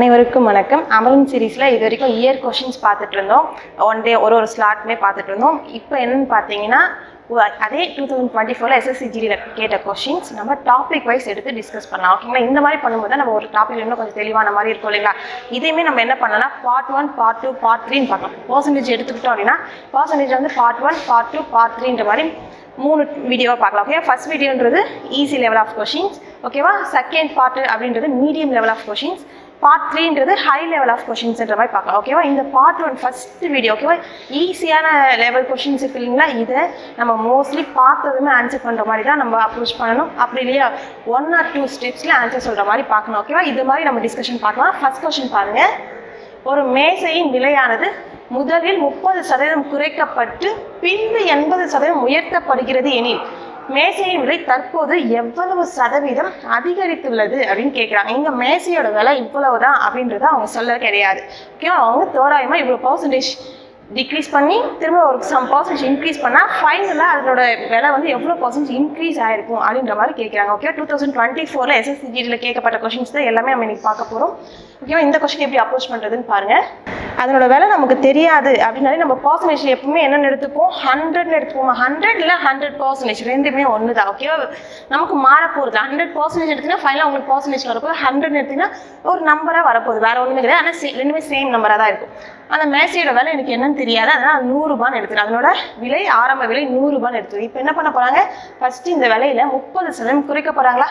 அனைவருக்கும் வணக்கம். அமரன் சீரீஸில் இது வரைக்கும் இயர் கொஷின்ஸ் பார்த்துட்டு இருந்தோம். ஒன் டே ஒரு ஒரு ஸ்லாட்மே பார்த்துட்டு இருந்தோம். இப்போ என்னென்னு பார்த்தீங்கன்னா அதே டூ தௌசண்ட் டுவெண்ட்டி ஃபோரில் எஸ்எஸ்சிஜியில் கேட்ட கொஷின்ஸ் நம்ம டாபிக் வைஸ் எடுத்து டிஸ்கஸ் பண்ணலாம். ஓகேங்களா இந்த மாதிரி பண்ணும்போது தான் நம்ம ஒரு டாபிக் இன்னும் கொஞ்சம் தெளிவான மாதிரி இருக்கும் இல்லைங்களா? இதையுமே நம்ம என்ன பண்ணலாம்? Part one part two part த்ரீன்னு பார்க்கலாம். பர்சன்டேஜ் எடுத்துக்கிட்டோம் அப்படின்னா பர்சன்டேஜ் வந்து part one part two part த்ரீன்ற மாதிரி மூணு வீடியோவாக பார்க்கலாம். ஓகே ஃபர்ஸ்ட் வீடியோன்றது ஈஸி லெவல் ஆஃப் கொஷின்ஸ் ஓகேவா செகண்ட் பார்ட் அப்படின்றது medium level of questions part த்ரீன்றது high level of கொஷின்ஸ்ன்ற மாதிரி பார்க்கலாம் ஓகேவா இந்த பார்ட் ஒன் ஃபர்ஸ்ட் வீடியோ ஓகேவா ஈஸியான லெவல் கொஷின்ஸ் இருக்கு இல்லைங்களா? இதை நம்ம மோஸ்ட்லி பார்த்ததுமே ஆன்சர் பண்ணுற மாதிரி தான் நம்ம அப்ரோச் பண்ணணும். அப்படி இல்லையா? ஒன் ஆர் டூ ஸ்டெப்ஸில் ஆன்சர் சொல்கிற மாதிரி பார்க்கணும் ஓகேவா இது மாதிரி நம்ம டிஸ்கஷன் பார்க்கலாம். ஃபர்ஸ்ட் கொஷின் பாருங்கள் ஒரு மேசையின் விலையானது முதலில் முப்பது சதவீதம் குறைக்கப்பட்டு பின்பு எண்பது சதவீதம் உயர்த்தப்படுகிறது எனில் மேசையின் விலை தற்போது எவ்வளவு சதவீதம் அதிகரித்துள்ளது அப்படின்னு கேட்குறாங்க இங்கே மேசையோட விலை இவ்வளவுதான் அப்படின்றத அவங்க சொல்ல கிடையாது. ஓகேவா அவங்க தோராயமாக இவ்வளோ பர்சன்டேஜ் டிக்ரீஸ் பண்ணி திரும்ப ஒரு சம் பர்சன்டேஜ் இன்க்ரீஸ் பண்ணால் ஃபைனலாக அதனோட விலை வந்து எவ்வளோ பர்சன்டேஜ் இன்க்ரீஸ் ஆகிருக்கும் அப்படின்ற மாதிரி கேட்குறாங்க ஓகே டூ தௌசண்ட் டுவெண்ட்டி ஃபோரில் எஸ்எஸ்சிஜியில் கேட்கப்பட்ட கொஷின்ஸ் தான் எல்லாமே நம்ம இன்னைக்கு பார்க்க போகிறோம் ஓகேவா இந்த கொஷின் எப்படி அப்ரோச் பண்ணுறதுன்னு பாருங்கள் அதனோட விலை நமக்கு தெரியாது. அப்படின்னாலே நம்ம பர்சன்டேஜ் எப்பவுமே என்னென்னு எடுத்துப்போம்? ஹண்ட்ரட்னு எடுத்துப்போம்? ஹண்ட்ரட் இல்லை ஹண்ட்ரட் பர்சன்டேஜ் ரெண்டுமே ஒன்று தான் ஓகேவா நமக்கு மாற போகிறது ஹண்ட்ரட் பர்சன்டேஜ் எடுத்தீங்கன்னா ஃபைனலாக உங்களுக்கு பர்சன்டேஜ் வரப்போது ஹண்ட்ரட் எடுத்தீங்கன்னா ஒரு நம்பராக வரப்போகுது. வேறு ஒன்றுமே கிடையாது. ஆனால் ரெண்டுமே சேம் நம்பராக தான் இருக்கும். அந்த மேசையோட விலை எனக்கு என்னன்னு தெரியாது. அதனால் நூறுரூபான்னு எடுத்துக்கிறேன். அதனோட விலை ஆரம்ப விலை நூறுரூபான்னு எடுத்துக்கிறேன். இப்போ என்ன பண்ண போகிறாங்க ஃபஸ்ட்டு இந்த விலையில முப்பது சதவீதம் குறைக்க போகிறாங்களா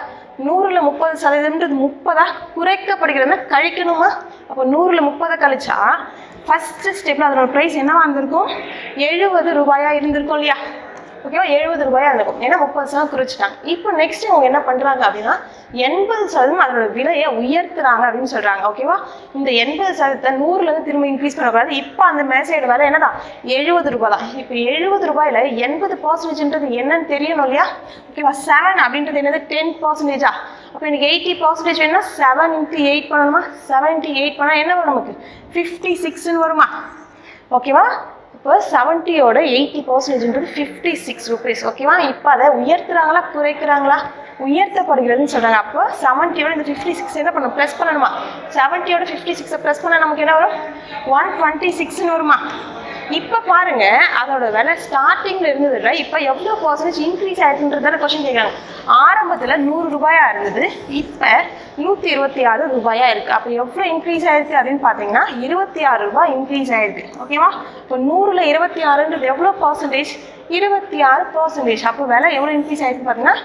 நூறில் முப்பது சதவீதம்ன்றது முப்பதாக குறைக்கப்படுகிறதுனா கழிக்கணுமா? அப்போ நூறில் முப்பதை கழிச்சா ஃபஸ்ட்டு ஸ்டெப்பில் அதனோட ப்ரைஸ் என்ன இருந்திருக்கும்? எழுபது ரூபாயாக இருந்திருக்கும் இல்லையா? ஓகேவா? எழுபது ரூபாயா இருந்திருக்கும். ஏன்னா முப்பது சதவீதம் குறிச்சிட்டாங்க. இப்போ நெக்ஸ்ட் அவங்க என்ன பண்ணுறாங்க அப்படின்னா எண்பது சதவீதம் அதோட விலையை உயர்த்துறாங்க அப்படின்னு சொல்கிறாங்க ஓகேவா? இந்த எண்பது சதவீதத்தை நூறுலேருந்து திரும்ப இன்க்ரீஸ் பண்ணக்கூடாது. இப்போ அந்த மேசையோட விலை என்னதான்? எழுபது ரூபாய் தான். இப்போ எழுபது ரூபாயில் எண்பது பர்சன்டேஜ்ன்றது என்னன்னு தெரியணும் இல்லையா? ஓகேவா? செவன் அப்படின்றது என்னது? டென் பர்சன்டேஜா அப்போ எனக்கு எயிட்டி பர்சன்டேஜ் வேணும்னா செவன் இன்ட்டு எயிட் பண்ணணுமா? செவன் இன்ட்டு எயிட் பண்ணால் என்ன வரும் நமக்கு? ஃபிஃப்டி சிக்ஸ்ன்னு வருமா? ஓகேவா? இப்போ செவன்ட்டியோட எயிட்டி பர்சன்டேஜ்ன்றது ஃபிஃப்டி சிக்ஸ் ருபீஸ் ஓகேவா இப்போ அதை உயர்த்துறாங்களா குறைக்கிறாங்களா? உயர்த்தப்படுகிறதுன்னு சொல்கிறாங்க அப்போ செவன்ட்டியோட இந்த ஃபிஃப்டி சிக்ஸ் என்ன பண்ணணும்? ப்ளஸ் பண்ணணுமா? செவன்ட்டியோட ஃபிஃப்டி சிக்ஸை ப்ளஸ் பண்ணால் நமக்கு என்ன வரும்? ஒன் டுவெண்ட்டி சிக்ஸ்னு வருமா? இப்போ பாருங்க அதோட விலை ஸ்டார்டிங்ல இருந்ததுல இப்போ எவ்வளோ பர்சன்டேஜ் இன்க்ரீஸ் ஆயிருக்குன்றதான கொஸ்டின் கேட்குறாங்க ஆரம்பத்தில் நூறு ரூபாயா இருந்தது இப்போ நூற்றி இருபத்தி ஆறு ரூபாயா இருக்கு. அப்போ எவ்வளோ இன்க்ரீஸ் ஆயிருக்கு அப்படின்னு பார்த்தீங்கன்னா இருபத்தி ஆறு ரூபாய் இன்க்ரீஸ் ஆயிருக்கு. ஓகேவா இப்போ நூறுல இருபத்தி ஆறுன்றது எவ்வளோ பர்சன்டேஜ் இருபத்தி ஆறு பர்சன்டேஜ் அப்போ விலை எவ்வளோ இன்க்ரீஸ் ஆயிருக்குன்னு பார்த்தீங்கன்னா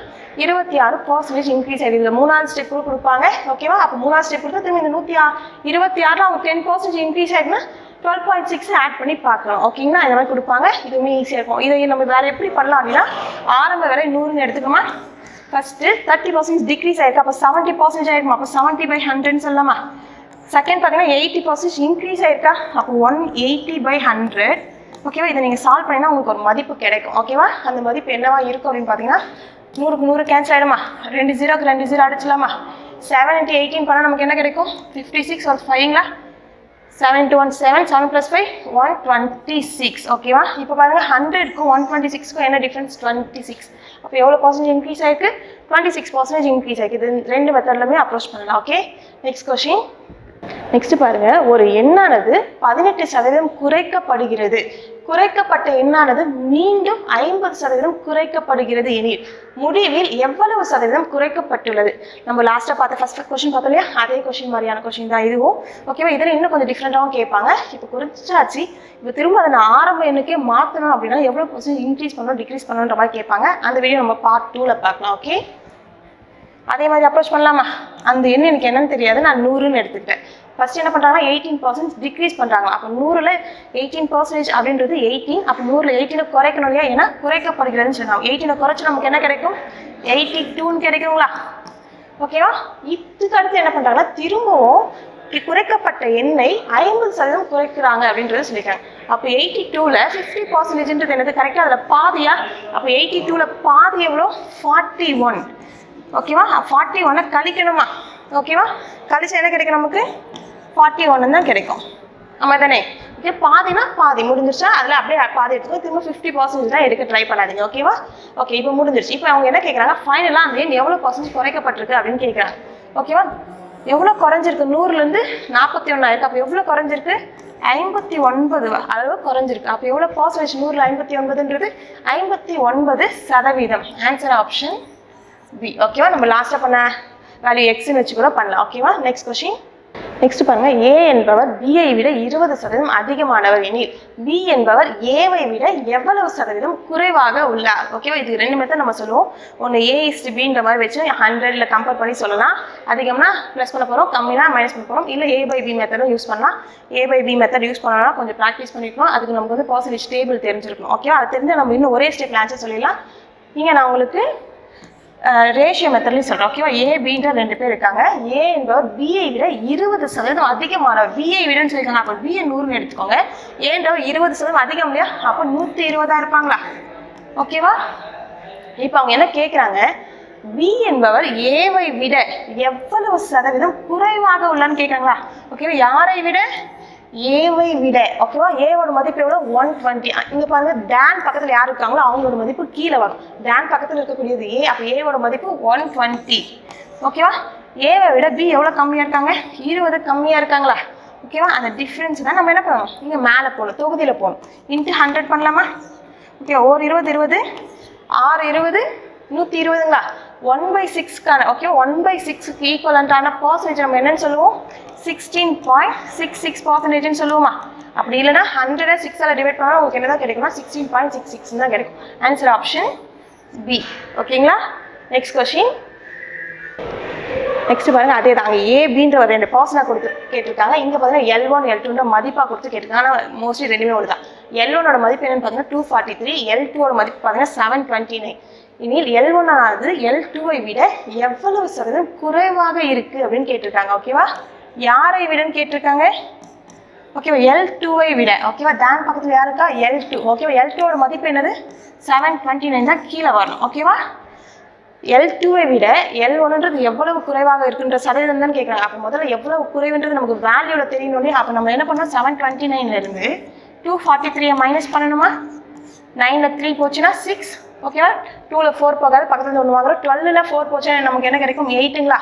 இருபத்தி ஆறு பர்சன்டேஜ் இன்க்ரீஸ் ஆயிருக்கு. மூணாவது ஸ்டெப் கொடுப்பாங்க. ஓகேவா அப்போ மூணாவது ஸ்டெப் கொடுத்தா திரும்ப இந்த நூற்றி இருபத்தி ஆறில் அவங்க டென் பர்சன்டேஜ் இன்க்ரீஸ் ஆயிருக்குன்னா டுவெல் பாயிண்ட் சிக்ஸ் ஆட் பண்ணி பார்க்கலாம். ஓகேங்களா இந்த மாதிரி கொடுப்பாங்க. இதுவுமே ஈஸியாக இருக்கும். இதை நம்ம வேறு எப்படி பண்ணலாம் அப்படின்னா ஆரம்ப வேலை நூறுன்னு எடுத்துக்கோமா. ஃபஸ்ட்டு தேர்ட்டி பர்சன்ட் டிக்ரீஸ் ஆயிருக்கு. அப்போ செவன்ட்டி பர்சன்டேஜ் ஆயிருக்கும்? அப்போ செவன்ட்டி பை ஹண்ட்ரட்னு சொல்லலாமா? செகண்ட் பார்த்தீங்கன்னா எயிட்டி பர்சன்ட் இன்க்ரீஸ் ஆயிருக்கா? அப்போ ஒன் எயிட்டி பை ஹண்ட்ரட் ஓகேவா இதை நீங்கள் சால்வ் பண்ணினா உங்களுக்கு ஒரு மதிப்பு கிடைக்கும். ஓகேவா அந்த மதிப்பு என்னவா இருக்கும் அப்படின்னு பார்த்தீங்கன்னா நூறுக்கு நூறு கேன்சல் ஆகிடுமா ரெண்டு ஜீரோக்கு ரெண்டு ஜீரோ அடிச்சிடலாமா? செவன் இன்ட்டு எயிட்டின் பண்ணால் நமக்கு என்ன கிடைக்கும்? ஃபிஃப்டி சிக்ஸ் ஒரு ஃபைவ்ங்களா seven two one seven seven plus five one twenty six ஓகேவா இப்போ பாருங்க ஹண்ட்ரட்க்கும் ஒன் டுவெண்ட்டி சிக்ஸ்க்கும் என்ன டிஃப்ரென்ஸ் டுவெண்ட்டி சிக்ஸ் அப்போ எவ்வளோ பர்சன்டேஜ் இன்க்ரீஸ் ஆயிருக்கு? டுவெண்ட்டி சிக்ஸ் பர்சன்டேஜ் இன்க்ரீஸ் ஆயிருக்கு. இது ரெண்டு மெத்தட்லுமே அப்ரோச் பண்ணலாம் ஓகே நெக்ஸ்ட் கொஷின் நெக்ஸ்ட் பாருங்க ஒரு எண்ணானது பதினெட்டு சதவீதம் குறைக்கப்படுகிறது. குறைக்கப்பட்ட எண்ணானது மீண்டும் ஐம்பது சதவீதம் குறைக்கப்படுகிறது எனில் முடிவில் எவ்வளவு சதவீதம் குறைக்கப்பட்டுள்ளது? நம்ம லாஸ்ட்டாக பார்த்த ஃபர்ஸ்ட் கொஸ்டின் பார்த்தோம் இல்லையா? அதே கொஸ்டின் மாதிரியான கொஸ்டின் தான் இதுவும். ஓகேவா இதில் இன்னும் கொஞ்சம் டிஃப்ரெண்ட்டாகவும் கேட்பாங்க. இப்போ குறைச்சாச்சு. இப்போ திரும்ப அதை நான் ஆரம்ப எண்ணுக்கே மாற்றணும் அப்படின்னா எவ்வளோ பர்சன்ட் இன்க்ரீஸ் பண்ணணும் டிக்ரீஸ் பண்ணணுன்ற மாதிரி கேட்பாங்க. அந்த வீடியோ நம்ம பார்ட் டூவில் பார்க்கலாம் ஓகே அதே மாதிரி அப்ரோச் பண்ணலாமா? அந்த எண் எனக்கு என்னன்னு தெரியாது. நான் நூறுன்னு எடுத்துக்கிட்டேன். ஃபர்ஸ்ட் என்ன பண்ணுறாங்கன்னா எயிட்டீன் பர்சன்ட் டிக்ரீஸ் பண்ணுறாங்க அப்போ நூறில் எயிட்டீன் பர்சன்டேஜ் அப்படின்றது எயிட்டீன் அப்போ நூறில் எயிட்டீனை குறைக்கணும் இல்லையா? ஏன்னா குறைக்கப்படுகிறதுன்னு சொன்னாங்க எயிட்டீனை குறைச்சி நமக்கு என்ன கிடைக்கும்? எயிட்டி டூன்னு கிடைக்குங்களா ஓகேவா இதுக்கு அடுத்து என்ன பண்ணுறாங்கன்னா திரும்பவும் குறைக்கப்பட்ட எண்ணெய் ஐம்பது சதவீதம் குறைக்கிறாங்க அப்படின்றத சொல்லியிருக்காங்க. அப்போ எயிட்டி டூவில் ஃபிஃப்டி பர்சன்டேஜ்ன்றது என்னது கரெக்டாக அதில் பாதியா? அப்போ எயிட்டி டூவில் பாதி எவ்வளோ? ஃபார்ட்டி ஒன் ஓகேவா ஃபார்ட்டி ஒன்னை கழிக்கணுமா ஓகேவா கழிச்சா என்ன கிடைக்கும் நமக்கு? ஃபார்ட்டி ஒன்று தான் கிடைக்கும். ஆமாம் தானே ஓகே பாதினா பாதி முடிஞ்சிருச்சா? அதில் அப்படியே பாதி எடுத்து திரும்ப ஃபிஃப்டி பர்சன்டேஜ் தான் எடுக்க ட்ரை பண்ணாதீங்க ஓகேவா ஓகே இப்போ முடிஞ்சிருச்சு. இப்போ அவங்க என்ன கேட்குறாங்க ஃபைனலாக அந்த எண் எவ்வளோ பர்சன்டேஜ் குறைக்கப்பட்டிருக்கு அப்படின்னு கேட்குறாங்க ஓகேவா எவ்வளோ குறைஞ்சிருக்கு? நூறுலேருந்து நாற்பத்தி ஒன்றாயிருக்கு அப்போ எவ்வளோ குறைஞ்சிருக்கு? ஐம்பத்தி ஒன்பது அளவு குறைஞ்சிருக்கு. அப்போ எவ்வளோ பர்சன்டேஜ் நூறில் ஐம்பத்தி ஒன்பதுன்றது ஐம்பத்தி ஒன்பது சதவீதம். ஆன்சர் ஆப்ஷன் பி ஓகேவா நம்ம லாஸ்ட்டாக பண்ண வேல்யூ எக்ஸ்ன்னு வச்சு கூட பண்ணலாம். ஓகேவா நெக்ஸ்ட் கொஷின் நெக்ஸ்ட் பாருங்க. ஏ என்பவர் பிஐ விட இருபது சதவீதம் அதிகமானவர் எனில் பி என்பவர் ஏவை விட எவ்வளவு சதவீதம் குறைவாக உள்ளார்? ஓகேவா இது ரெண்டு மெத்தட் நம்ம சொல்லுவோம். ஒன்று ஏ இஸ்டு பின்ற மாதிரி வச்சு ஹண்ட்ரட்ல கம்பேர் பண்ணி சொல்லலாம். அதிகம்னா ப்ளஸ் பண்ண போகிறோம் கம்மினா மைனஸ் பண்ண போகிறோம் இல்லை ஏ பை பி மெத்தடும் யூஸ் பண்ணலாம். A by B method use பண்ணோம்னா கொஞ்சம் ப்ராக்டிஸ் பண்ணிக்கணும். அதுக்கு நமக்கு வந்து பாசிட்டிவ் டேபிள் தெரிஞ்சிருக்கணும். ஓகேவா அது தெரிஞ்சு நம்ம இன்னும் ஒரே ஸ்டெப் ஆன்சர் சொல்லிடலாம். நீங்கள் நான் உங்களுக்கு ரேஷியோ மெத்தட்லையும் சொல்கிறோம் ஓகேவா ஏபின்ற ரெண்டு பேர் இருக்காங்க. ஏ என்பவர் பிஐ விட இருபது சதவீதம் அதிகமானவர். பிஐ விடன்னு சொல்லியிருக்காங்க. அப்போ பிஏ நூறுன்னு எடுத்துக்கோங்க. ஏன்றவர் இருபது சதவீதம் அதிகம் இல்லையா? அப்போ நூற்றி இருபதா இருப்பாங்களா? ஓகேவா இப்போ அவங்க என்ன கேட்குறாங்க பி என்பவர் ஏவை விட எவ்வளவு சதவீதம் குறைவாக உள்ளான்னு கேட்குறாங்களா ஓகேவா யாரை விட ஏவை விட ஓகேவா ஏவோட மதிப்பு எவ்வளோ ஒன் டுவெண்ட்டி இங்கே பாருங்க டேன் பக்கத்தில் யார் இருக்காங்களோ அவங்களோட மதிப்பு கீழே வரும். டேன் பக்கத்தில் இருக்கக்கூடியது ஏ அப்போ ஏவோட மதிப்பு ஒன் டுவெண்ட்டி ஓகேவா ஏவை விட பி எவ்வளோ கம்மியாக இருக்காங்க? இருபது கம்மியாக இருக்காங்களா? ஓகேவா அந்த டிஃப்ரென்ஸ் தான் நம்ம என்ன பண்ணணும்? இங்கே மேலே போகணும் தொகுதியில் போகணும். இன்ட்டு ஹண்ட்ரட் பண்ணலாமா? ஓகே ஒரு இருபது இருபது. ஆறு இருபது நூற்றி இருபதுங்களா? ஒன் பை சிக்ஸ்க்கான ஓகே ஒன் பை சிக்ஸுக்கு ஈக்குவலண்ட்டான பர்சன்டேஜ் நம்ம என்னன்னு சொல்லுவோம்? சிக்ஸ்டீன் பாயிண்ட் சிக்ஸ் சிக்ஸ் பர்சன்டேஜ்னு சொல்லுவோமா? அப்படி இல்லைனா ஹண்ட்ரட் சிக்ஸால் டிவைட் பண்ணால் உங்களுக்கு என்ன தான் கிடைக்கும்னா சிக்ஸ்டீன் பாயிண்ட் சிக்ஸ் சிக்ஸ் தான் கிடைக்கும். ஆன்சர் ஆப்ஷன் பி ஓகேங்களா? நெக்ஸ்ட் கொஷின் நெக்ஸ்ட் பாருங்க அதே தான். அங்கே ஏபின்ற ஒரு ரெண்டு பர்சனாக கொடுத்து கேட்டிருக்காங்க. இங்கே பார்த்தீங்கன்னா எல் ஒன் எல் டூன்ற மதிப்பாக கொடுத்து கேட்டிருக்காங்க. ஆனால் மோஸ்ட்லி ரெண்டுமே ஒரு தான் எல் ஒனோட மதிப்பு என்னன்னு பார்த்தீங்கன்னா டூ ஃபார்ட்டி த்ரீ எல் டூவோட மதிப்பு பார்த்தீங்கன்னா செவன் டுவெண்ட்டி நைன் இனியில் எல் ஒன் ஆனது எல் டூவை விட எவ்வளவு சதவீதம் குறைவாக இருக்குது அப்படின்னு கேட்டிருக்காங்க. ஓகேவா யாரை விடன்னு கேட்டிருக்காங்க? ஓகேவா எல் டூவை விட. ஓகேவா தேன் பக்கத்தில் யார் இருக்கா? எல் டூ ஓகேவா எல் டூவோட மதிப்பு என்னது? செவன் டுவெண்ட்டி நைன் தான் கீழே வரணும். ஓகேவா எல் டூவை விட எல் ஒன்றுன்றது எவ்வளவு குறைவாக இருக்குன்ற சதவீதம் தான் கேட்குறாங்க. அப்போ முதல்ல எவ்வளவு குறைவுன்றது நமக்கு வேல்யூல தெரியணும் இல்லையா அப்போ நம்ம என்ன பண்ணோம் செவன் டுவெண்ட்டி நைன்லேருந்து டூ ஃபார்ட்டி த்ரீயை மைனஸ் பண்ணணுமா? நைனில் த்ரீ போச்சுன்னா சிக்ஸ் ஓகேவா டூவில் ஃபோர் போகாது பக்கத்தில் ஒன்று வாங்குறோம். டுவெல்லில் ஃபோர் போச்சுன்னா நமக்கு என்ன கிடைக்கும்? எயிட்டுங்களா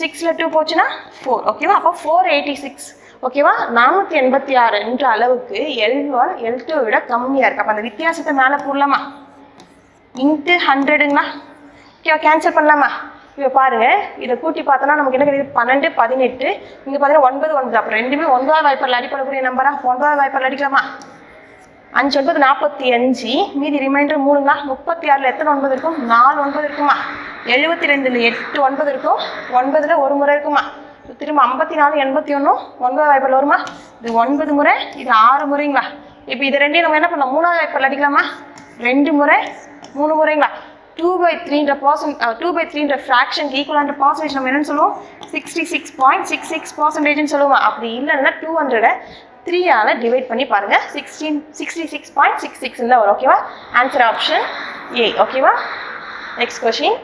சிக்ஸில் டூ போச்சுன்னா ஃபோர் ஓகேவா அப்போ ஃபோர் எயிட்டி சிக்ஸ் ஓகேவா நானூற்றி எண்பத்தி ஆறுன்ற அளவுக்கு எல் ஒன் எல் டூ விட கம்மியாக இருக்குது அப்போ அந்த வித்தியாசத்தை மேலே போடலாமா? இன்ட்டு ஹண்ட்ரடுங்களா ஓகேவா கேன்சல் பண்ணலாமா? இப்போ பாருங்கள் இதை கூட்டி பார்த்தோன்னா நமக்கு என்ன கிடைக்குது? பன்னெண்டு பதினெட்டு இங்கே பார்த்தீங்கன்னா ஒன்பது ஒன்பது. அப்புறம் ரெண்டுமே ஒன்பதாவது வாய்ப்பில் அடிப்படக்கூடிய நம்பரா ஒன்பதாவது வாய்ப்பில் அடிக்கலாமா? அஞ்சு ஒன்பது நாற்பத்தி அஞ்சு மீதி ரிமைண்டர் மூணுங்களா? முப்பத்தி ஆறில் எத்தனை ஒன்பது இருக்கும்? நாலு ஒன்பது இருக்குமா? எழுபத்தி ரெண்டில் எட்டு ஒன்பது இருக்கும். ஒன்பதில் ஒரு முறை இருக்குமா? திரும்ப ஐம்பத்தி நாலு எண்பத்தி ஒன்றும் ஒன்பது வாய்ப்பில் வருமா? இது ஒன்பது முறை இது ஆறு முறைங்களா? இப்போ இது ரெண்டையும் நம்ம என்ன பண்ணலாம்? மூணாவது வாய்ப்பில் அடிக்கலாமா? ரெண்டு முறை மூணு முறைங்களா? டூ பை த்ரீன்ற பர்சன்ட் டூ பை த்ரீன்ற ஃப்ராக்ஷன் ஈக்குவலான பர்சன்டேஜ் நம்ம என்னன்னு சொல்லுவோம்? Sixty six point six six பர்சன்டேஜ்னு சொல்லுவோம்? அப்படி இல்லைன்னா டூ ஹண்ட்ரடை த்ரீயால் டிவைட் பண்ணி பாருங்கள் sixteen sixty six point six six தான் வரும் ஓகேவா ஆன்சர் ஆப்ஷன் ஏ ஓகேவா நெக்ஸ்ட் கொஷின்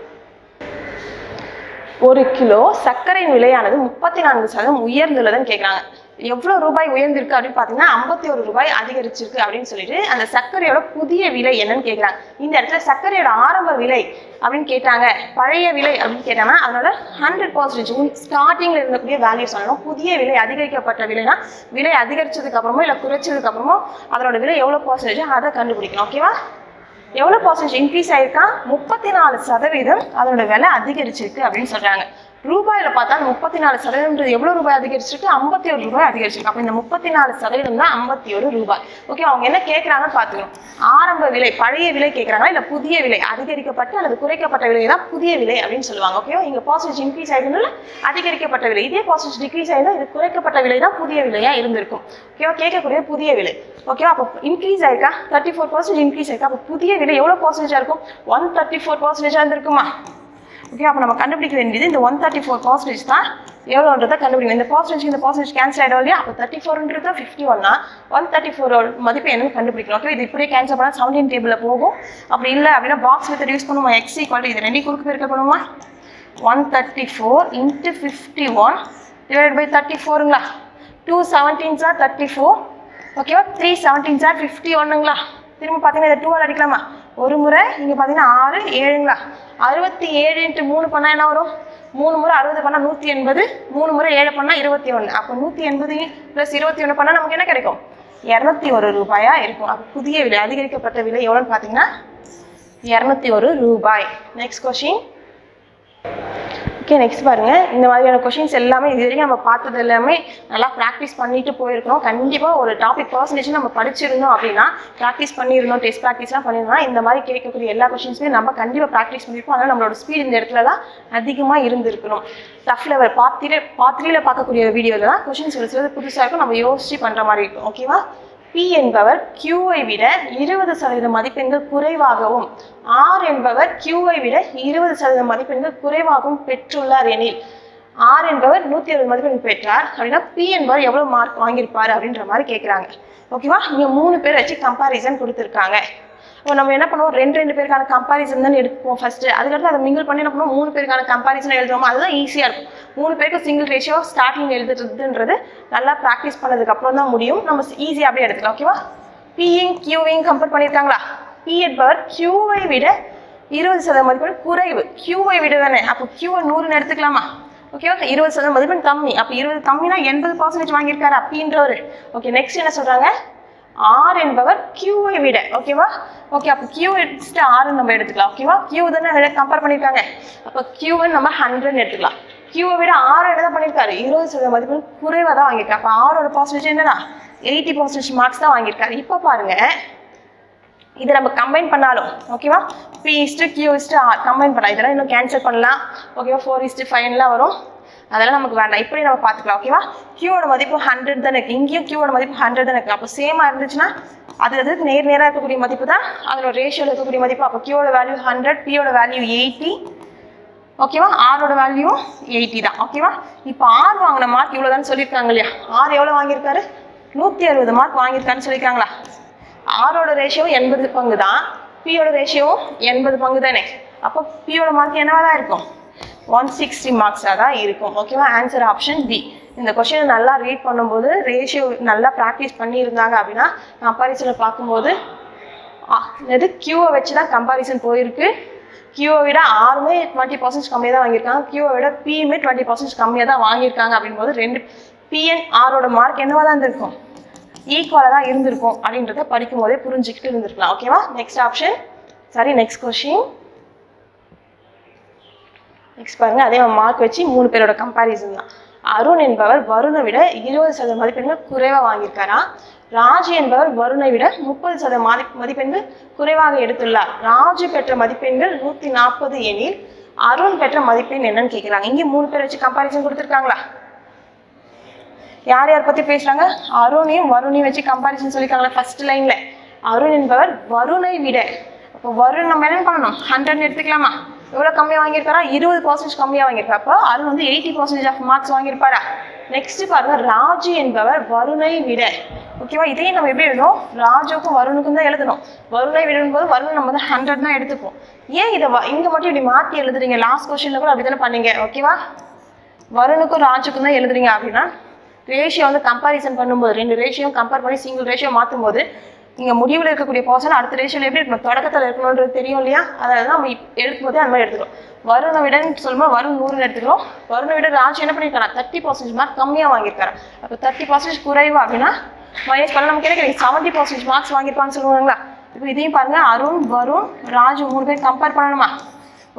ஒரு கிலோ சர்க்கரையின் விலையானது முப்பத்தி நான்கு சதவீதம் உயர்ந்துள்ளதுன்னு கேட்குறாங்க எவ்வளோ ரூபாய் உயர்ந்திருக்கு அப்படின்னு பார்த்தீங்கன்னா ஐம்பத்தி ஒரு ரூபாய் அதிகரிச்சிருக்கு அப்படின்னு சொல்லிட்டு அந்த சர்க்கரையோட புதிய விலை என்னன்னு கேட்குறாங்க இந்த இடத்துல சர்க்கரையோட ஆரம்ப விலை அப்படின்னு கேட்டாங்க. பழைய விலை அப்படின்னு கேட்டாங்கன்னா அதனோட ஹண்ட்ரட் பர்சன்டேஜ் ஸ்டார்டிங்கில் இருந்தக்கூடிய வேல்யூ சொல்லணும். புதிய விலை அதிகரிக்கப்பட்ட விலைனா விலை அதிகரிச்சதுக்கு அப்புறமோ இல்லை குறைச்சதுக்கு அப்புறமோ அதனோட விலை எவ்வளோ பர்சன்டேஜ் அதை கண்டுபிடிக்கணும். ஓகேவா எவ்வளோ பர்சன்டேஜ் இன்க்ரீஸ் ஆயிருக்கா? முப்பத்தி நாலு சதவீதம் அதனோட விலை அதிகரிச்சிருக்கு அப்படின்னு சொல்றாங்க. ரூபாயில் பார்த்தா அந்த முப்பத்தி நாலு சதவீதம்ன்றது எவ்வளோ ரூபாய் அதிகரிச்சிருக்கு? ஐம்பத்தி ஒரு ரூபாய் அதிகரிச்சிருக்கு. அப்போ இந்த முப்பத்தி நாலு சதவீதம் தான் ஐம்பத்தி ஒரு ரூபாய். ஓகே அவங்க என்ன கேட்குறாங்கன்னு பார்த்துக்கணும். ஆரம்ப விலை பழைய விலை கேட்குறாங்களா இல்லை புதிய விலை அதிகரிக்கப்பட்ட அல்லது குறைக்கப்பட்ட விலை தான் புதிய விலை அப்படின்னு சொல்லுவாங்க. ஓகேவா இங்கே பாசிட்டிவ் இன்க்ரீஸ் ஆகிருந்தால அதிகரிக்கப்பட்ட விலை. இதே பாசிட்டிவ் டிக்ரீஸ் ஆகிருந்தால் இது குறைக்கப்பட்ட விலை தான் புதிய விலையாக இருந்திருக்கும். ஓகேவா கேட்கக்கூடிய புதிய விலை. ஓகேவா அப்போ இன்க்ரீஸ் ஆயிருக்கா? தேர்ட்டி ஃபோர் பர்சன்டேஜ் இன்க்ரீஸ் ஆயிருக்கா? அப்போ புதிய விலை எவ்வளோ பர்சன்டேஜாக இருக்கும்? ஒன் தேர்ட்டி ஃபோர் பர்சன்டேஜாக இருந்திருக்குமா? ஓகே அப்போ நம்ம கண்டுபிடிக்க வேண்டியது இந்த ஒன் தேர்ட்டி ஃபோர் பர்சன்டேஜ் தான். எவ்வளோன்றதை கண்டுபிடிக்கணும். இந்த பர்சன்டேஜ் இந்த பர்சன்டேஜ் கேன்சல் ஆகிடும் இல்லையா? அப்போ தேர்ட்டி ஃபோர்ன்றது ஃபிஃப்டி ஒன்னா ஒன் தேர்ட்டி ஃபோர் மதிப்பு என்னன்னு கண்டுபிடிக்கணும். ஓகே இது இப்படியே கேன்சல் பண்ணால் செவன்டீன் டேபிளில் போகும். அப்படி இல்லை அப்படின்னா பாக்ஸ் மெத்தட் யூஸ் பண்ணுவோம் எக்ஸ் ஈக்குவல் இது ரெண்டையும் குறுக்கு பெருக்க பண்ணுவோமா one thirty four into fifty one divide by thirty ஃபோருங்களா two seventeen sir thirty four ஓகேவா த்ரீ செவன்டீன் சார் ஃபிஃப்டி ஒன்னுங்களா திரும்ப பார்த்தீங்கன்னா இதை டூவால் அடிக்கலாமா? ஒரு முறை இங்கே பார்த்தீங்கன்னா ஆறு ஏழுங்களா? அறுபத்தி ஏழு இன்ட்டு மூணு பண்ணால் என்ன வரும்? மூணு முறை அறுபது பண்ணால் நூற்றி எண்பது மூணு முறை ஏழு பண்ணால் இருபத்தி ஒன்று அப்போ நூற்றி எண்பது ப்ளஸ் இருபத்தி ஒன்று பண்ணால் நமக்கு என்ன கிடைக்கும்? இரநூத்தி ஒரு ரூபாயாக இருக்கும். அப்போ புதிய விலை அதிகரிக்கப்பட்ட விலை எவ்வளோன்னு பார்த்தீங்கன்னா இரநூத்தி ஒரு ரூபாய். நெக்ஸ்ட் கொஷின் ஓகே நெக்ஸ்ட் பாருங்க. இந்த மாதிரியான கொஷின்ஸ் எல்லாமே இது வரைக்கும் நம்ம பார்த்தது எல்லாமே நல்லா ப்ராக்டிஸ் பண்ணிட்டு போயிருக்கோம். கண்டிப்பாக ஒரு டாபிக் பர்சன்டேஜ் நம்ம படிச்சிருந்தோம் அப்படின்னா ப்ராக்டிஸ் பண்ணியிருந்தோம் டெஸ்ட் ப்ராக்டிஸ்லாம் பண்ணியிருந்தோம் இந்த மாதிரி கேட்கக்கூடிய எல்லா கொஷின்ஸுமே நம்ம கண்டிப்பாக ப்ராக்டிஸ் பண்ணியிருப்போம். அதனால் நம்மளோட ஸ்பீட் இந்த இடத்துல தான் அதிகமாக இருந்திருக்கணும். டஃப் லெவல் பார்த்திலே பாத்திரியில் பார்க்கக்கூடிய வீடியோவில் தான் கொஷின்ஸ் ஒரு சிலது புதுசாக இருக்கும். நம்ம யோசிச்சு பண்ணுற மாதிரி இருக்கும். ஓகேவா பி என்பவர் கியூவை விட இருபது சதவீத மதிப்பெண்கள் குறைவாகவும் ஆர் என்பவர் கியூவை விட இருபது சதவீத மதிப்பெண்கள் குறைவாகவும் பெற்றுள்ளார் எனில் ஆர் என்பவர் நூற்றி அறுபது மதிப்பெண் பெற்றார். அப்படின்னா பி என்பவர் எவ்வளோ மார்க் வாங்கியிருப்பார் அப்படின்ற மாதிரி கேட்குறாங்க ஓகேவா இங்கே மூணு பேர் வச்சு கம்பாரிசன் கொடுத்துருக்காங்க. இப்போ நம்ம என்ன பண்ணுவோம்? ரெண்டு ரெண்டு பேருக்கான கம்பாரிசன் தான் எடுப்போம் ஃபர்ஸ்ட் அதுக்கடுத்து அதை மிங்கிள் பண்ணி என்ன பண்ணுவோம்? மூணு பேருக்கான கம்பாரிசன் எழுதுவோம் அதுதான் ஈஸியாக இருக்கும். மூணு பேருக்கு சிங்கிள் ரேஷியோ ஸ்டார்டிங் எழுதுறதுன்றது நல்லா ப்ராக்டிஸ் பண்ணதுக்கு அப்புறம் தான் முடியும். நம்ம ஈஸியாக அப்படியே எடுத்துக்கலாம் ஓகேவா பியும் கியூவையும் கம்பேர் பண்ணியிருக்காங்களா? பி என்பவர் கியூவை விட இருபது சதவீத மதிப்பெண் குறைவு. கியூவை விட தானே? அப்போ கியூவை நூறுன்னு எடுத்துக்கலாமா? ஓகேவா இருபது சதவீத மதிப்பெண் கம்மி. அப்போ இருபது கம்மினா எண்பது பர்சன்டேஜ் வாங்கியிருக்காரு அப்படின்றவர் ஓகே நெக்ஸ்ட் என்ன சொல்கிறாங்க ஆர் என்பவர் கியூவை விட. ஓகேவா ஓகே அப்போ கியூ எடுத்துட்டு ஆறுன்னு நம்ம எடுத்துக்கலாம். ஓகேவா கியூ தானே கம்பேர் பண்ணியிருக்காங்க அப்போ கியூவை நம்ம ஹண்ட்ரட் எடுத்துக்கலாம். கியூவை விட ஆறு என்ன தான் பண்ணியிருக்காரு இருபது சதவீத மதிப்பெண் குறைவாக தான் வாங்கியிருக்காரு. அப்போ ஆரோட பர்சன்டேஜ் என்னன்னா எயிட்டி பர்சன்டேஜ் மார்க்ஸ் தான் வாங்கியிருக்காரு. இப்போ பாருங்க. இதை நம்ம கம்பைன் பண்ணாலும் ஓகேவா P is to Q is to R combine பண்ணலாம். இதெல்லாம் இன்னும் கேன்சல் பண்ணலாம். ஓகேவா ஃபோர் இஸ்ட்டு ஃபைவ்லாம் வரும். அதெல்லாம் நமக்கு வேண்டாம். இப்படி நம்ம பார்த்துக்கலாம் ஓகேவா கியூவோட மதிப்பு ஹண்ட்ரட் தானே இருக்குது இங்கேயும் கியூவோட மதிப்பு ஹண்ட்ரட் தானே இருக்குது அப்போ சேமாக இருந்துச்சுன்னா அது அது நேர் நேராக இருக்கக்கூடிய மதிப்பு தான். அதோட ரேஷியோவில் இருக்கக்கூடிய மதிப்பு. அப்போ கியூவோட வேல்யூ ஹண்ட்ரட் பியோட வேல்யூ எயிட்டி ஓகேவா ஆரோட வேல்யூ எயிட்டி தான். ஓகேவா இப்போ ஆர் வாங்கின மார்க் இவ்வளோ தான் சொல்லியிருக்காங்க இல்லையா? ஆர் எவ்வளோ வாங்கியிருக்காரு? நூற்றி அறுபது மார்க் வாங்கியிருக்கான்னு சொல்லியிருக்காங்களா? ஆரோட ரேஷியோ எண்பது பங்கு தான். பியோட ரேஷியோ எண்பது பங்கு தானே. அப்போ பியோட மார்க் என்னவா தான் இருக்கும்? ஒன் சிக்ஸ்டி மார்க்ஸாக தான் இருக்கும். ஓகேவா ஆன்சர் ஆப்ஷன் பி இந்த கொஷினை நல்லா ரீட் பண்ணும்போது ரேஷியோ நல்லா ப்ராக்டிஸ் பண்ணியிருந்தாங்க அப்படின்னா கம்பாரிசனை பார்க்கும்போது இது கியூவை வச்சு தான் கம்பாரிசன் போயிருக்கு. கியூவை விட ஆறுமே டுவெண்ட்டி பர்சன்ட் கம்மியாக தான் வாங்கியிருக்காங்க. கியூவை விட பியுமே டுவெண்ட்டி பர்சன்ட் கம்மியாக தான் வாங்கியிருக்காங்க அப்படிங்கும்போது ரெண்டு பிஎன் ஆரோட மார்க் என்னவாக தான் இருந்திருக்கும்? ஈக்குவலாக தான் இருந்திருக்கும் அப்படின்றத படிக்கும் போதே புரிஞ்சுக்கிட்டு இருந்திருக்கலாம். ஓகேவா நெக்ஸ்ட் ஆப்ஷன் சரி நெக்ஸ்ட் கொஷின் நெக்ஸ்ட் பாருங்க அதே மார்க் வச்சு மூணு பேரோட கம்பாரிசன் தான். அருண் என்பவர் வருணை விட இருபது சதவீத மதிப்பெண்கள் குறைவாக வாங்கியிருக்காரா? ராஜு என்பவர் வருணை விட முப்பது சதவீத மதி மதிப்பெண்கள் குறைவாக எடுத்துள்ளார். ராஜு பெற்ற மதிப்பெண்கள் நூற்றி நாற்பது எனில் அருண் பெற்ற மதிப்பெண் என்னன்னு கேட்குறாங்க இங்கே மூணு பேர் வச்சு கம்பாரிசன் கொடுத்துருக்காங்களா? யார் யார் பற்றி பேசுகிறாங்க அருணையும் வருணையும் வச்சு கம்பாரிசன் சொல்லியிருக்காங்களா ஃபர்ஸ்ட் லைனில் அருண் என்பவர் வருணை விட அப்போ வருண் நம்ம என்ன பண்ணணும்? ஹண்ட்ரட் எடுத்துக்கலாமா? எவ்வளோ கம்மியாக வாங்கியிருக்காரா? இருபது பர்சன்டேஜ் கம்மியாக வாங்கியிருக்கா அப்போ அருண் வந்து எயிட்டி பர்சன்டேஜ் ஆஃப் மார்க்ஸ் வாங்கியிருப்பாரா? நெக்ஸ்ட் பாருங்க ராஜு என்பவர் வருணை விட. ஓகேவா இதையும் நம்ம எப்படி எழுதணும்? ராஜுக்கும் வருணுக்கும் தான் எழுதணும். வருணை விடும் போது வருண் நம்ம வந்து ஹண்ட்ரட் தான் எடுத்துப்போம் ஏன் இதை இங்கே மட்டும் இப்படி மாற்றி எழுதுறீங்க? லாஸ்ட் கொஸ்டினில் கூட அப்படி தானே பண்ணீங்க ஓகேவா வருணுக்கும் ராஜுக்கும் தான் எழுதுறீங்க அப்படின்னா ரேஷியோ வந்து கம்பாரிசன் பண்ணும்போது ரெண்டு ரேஷியோ கம்பேர் பண்ணி சிங்கிள் ரேஷியோ மாற்றும் போது நீங்கள் முடிவில் இருக்கக்கூடிய பர்சன் அடுத்த ரேஷியோவில் எப்படி நம்ம தொடக்கத்தில் இருக்கணுன்றது தெரியும் இல்லையா? அதாவது நம்ம எடுக்கும் எடுக்கும்போதே அந்த மாதிரி எடுத்துக்கிறோம். வருணை விடன்னு சொல்லும்போது வருண் நூறுன்னு எடுத்துக்கிறோம். வருணை விட ராஜு என்ன பண்ணியிருக்காரா தேர்ட்டி பர்சன்டேஜ் மார்க் கம்மியாக வாங்கியிருக்காரு. அப்போ தேர்ட்டி பர்சன்டேஜ் குறைவா அப்படின்னா மைனஸ் பண்ண நமக்கு என்ன செவன்ட்டி பர்சன்டேஜ் மார்க்ஸ் வாங்கியிருப்பான்னு சொல்லுவாங்களா இப்போ இதையும் பாருங்க. அருண் வருண் ராஜு மூணு பேர் கம்பேர் பண்ணணுமா?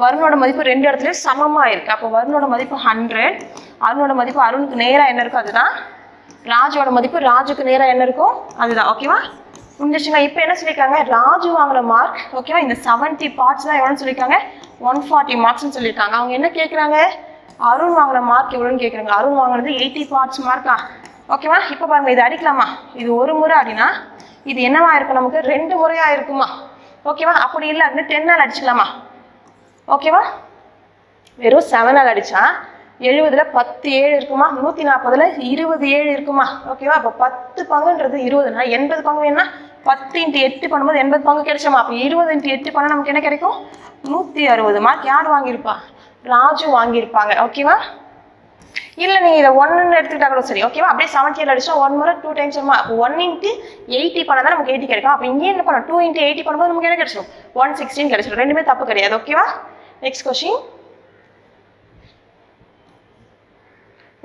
வருணோட மதிப்பு ரெண்டு இடத்துலயும் சமமாக இருக்கு. அப்போ வருணோட மதிப்பு ஹண்ட்ரட் அருணோட மதிப்பு அருணுக்கு நேராக என்ன இருக்கும் அதுதான். ராஜோட மதிப்பு ராஜுக்கு நேராக என்ன இருக்கோ அதுதான். ஓகேவா முடிஞ்சிச்சுங்க இப்போ என்ன சொல்லியிருக்காங்க ராஜு வாங்கின மார்க் ஓகேவா இந்த செவன்ட்டி பார்ட்ஸ் தான் எவ்வளோன்னு சொல்லியிருக்காங்க ஒன் ஃபார்ட்டி மார்க்ஸ்னு சொல்லியிருக்காங்க அவங்க என்ன கேட்குறாங்க அருண் வாங்கின மார்க் எவ்வளோன்னு கேட்குறாங்க அருண் வாங்கினது எயிட்டி பார்ட்ஸ் மார்க்கா ஓகேவா இப்போ பாருங்க இது அடிக்கலாமா? இது ஒரு முறை அப்படின்னா இது என்னவா இருக்கும் நமக்கு? ரெண்டு முறையாக இருக்குமா? ஓகேவா அப்படி இல்லை அப்படின்னு டென் நாள் அடிச்சுக்கலாமா ஓகேவா வெறும் செவன் நாள் அடித்தா எழுபதுல பத்து ஏழு இருக்குமா? நூற்றி நாற்பதுல இருபது ஏழு இருக்குமா? ஓகேவா அப்போ பத்து பங்குன்றது இருபதுனா எண்பது பங்கு வேணும்னா பத்து இன்ட்டு எட்டு பண்ணும்போது எண்பது பங்கு கிடைச்சோமா? அப்போ இருபது இன்ட்டு எட்டு பண்ணால் நமக்கு என்ன கிடைக்கும்? நூற்றி அறுபது. மார்க் யார் வாங்கியிருப்பா? ராஜு வாங்கியிருப்பாங்க. ஓகேவா இல்லை நீங்கள் இதை ஒன்னு எடுத்துக்கிட்டா கூட சரி. ஓகேவா அப்படியே செவன்ட்டி ஏழு அடிச்சா ஒன் முறை டூ டைம்ஸ் வருமா ஒன் இன்ட்டு எயிட்டி பண்ணால் தான் நமக்கு எயிட்டி கிடைக்கும். அப்போ இங்கே என்ன பண்ணணும்? டூ இன்ட்டு எயிட்டி பண்ணும்போது நமக்கு என்ன கிடைச்சிடும் ஒன் சிக்ஸ்டீன் கிடைச்சிடும் ரெண்டுமே தப்பு கிடையாது. ஓகேவா நெக்ஸ்ட் கொஸ்டின்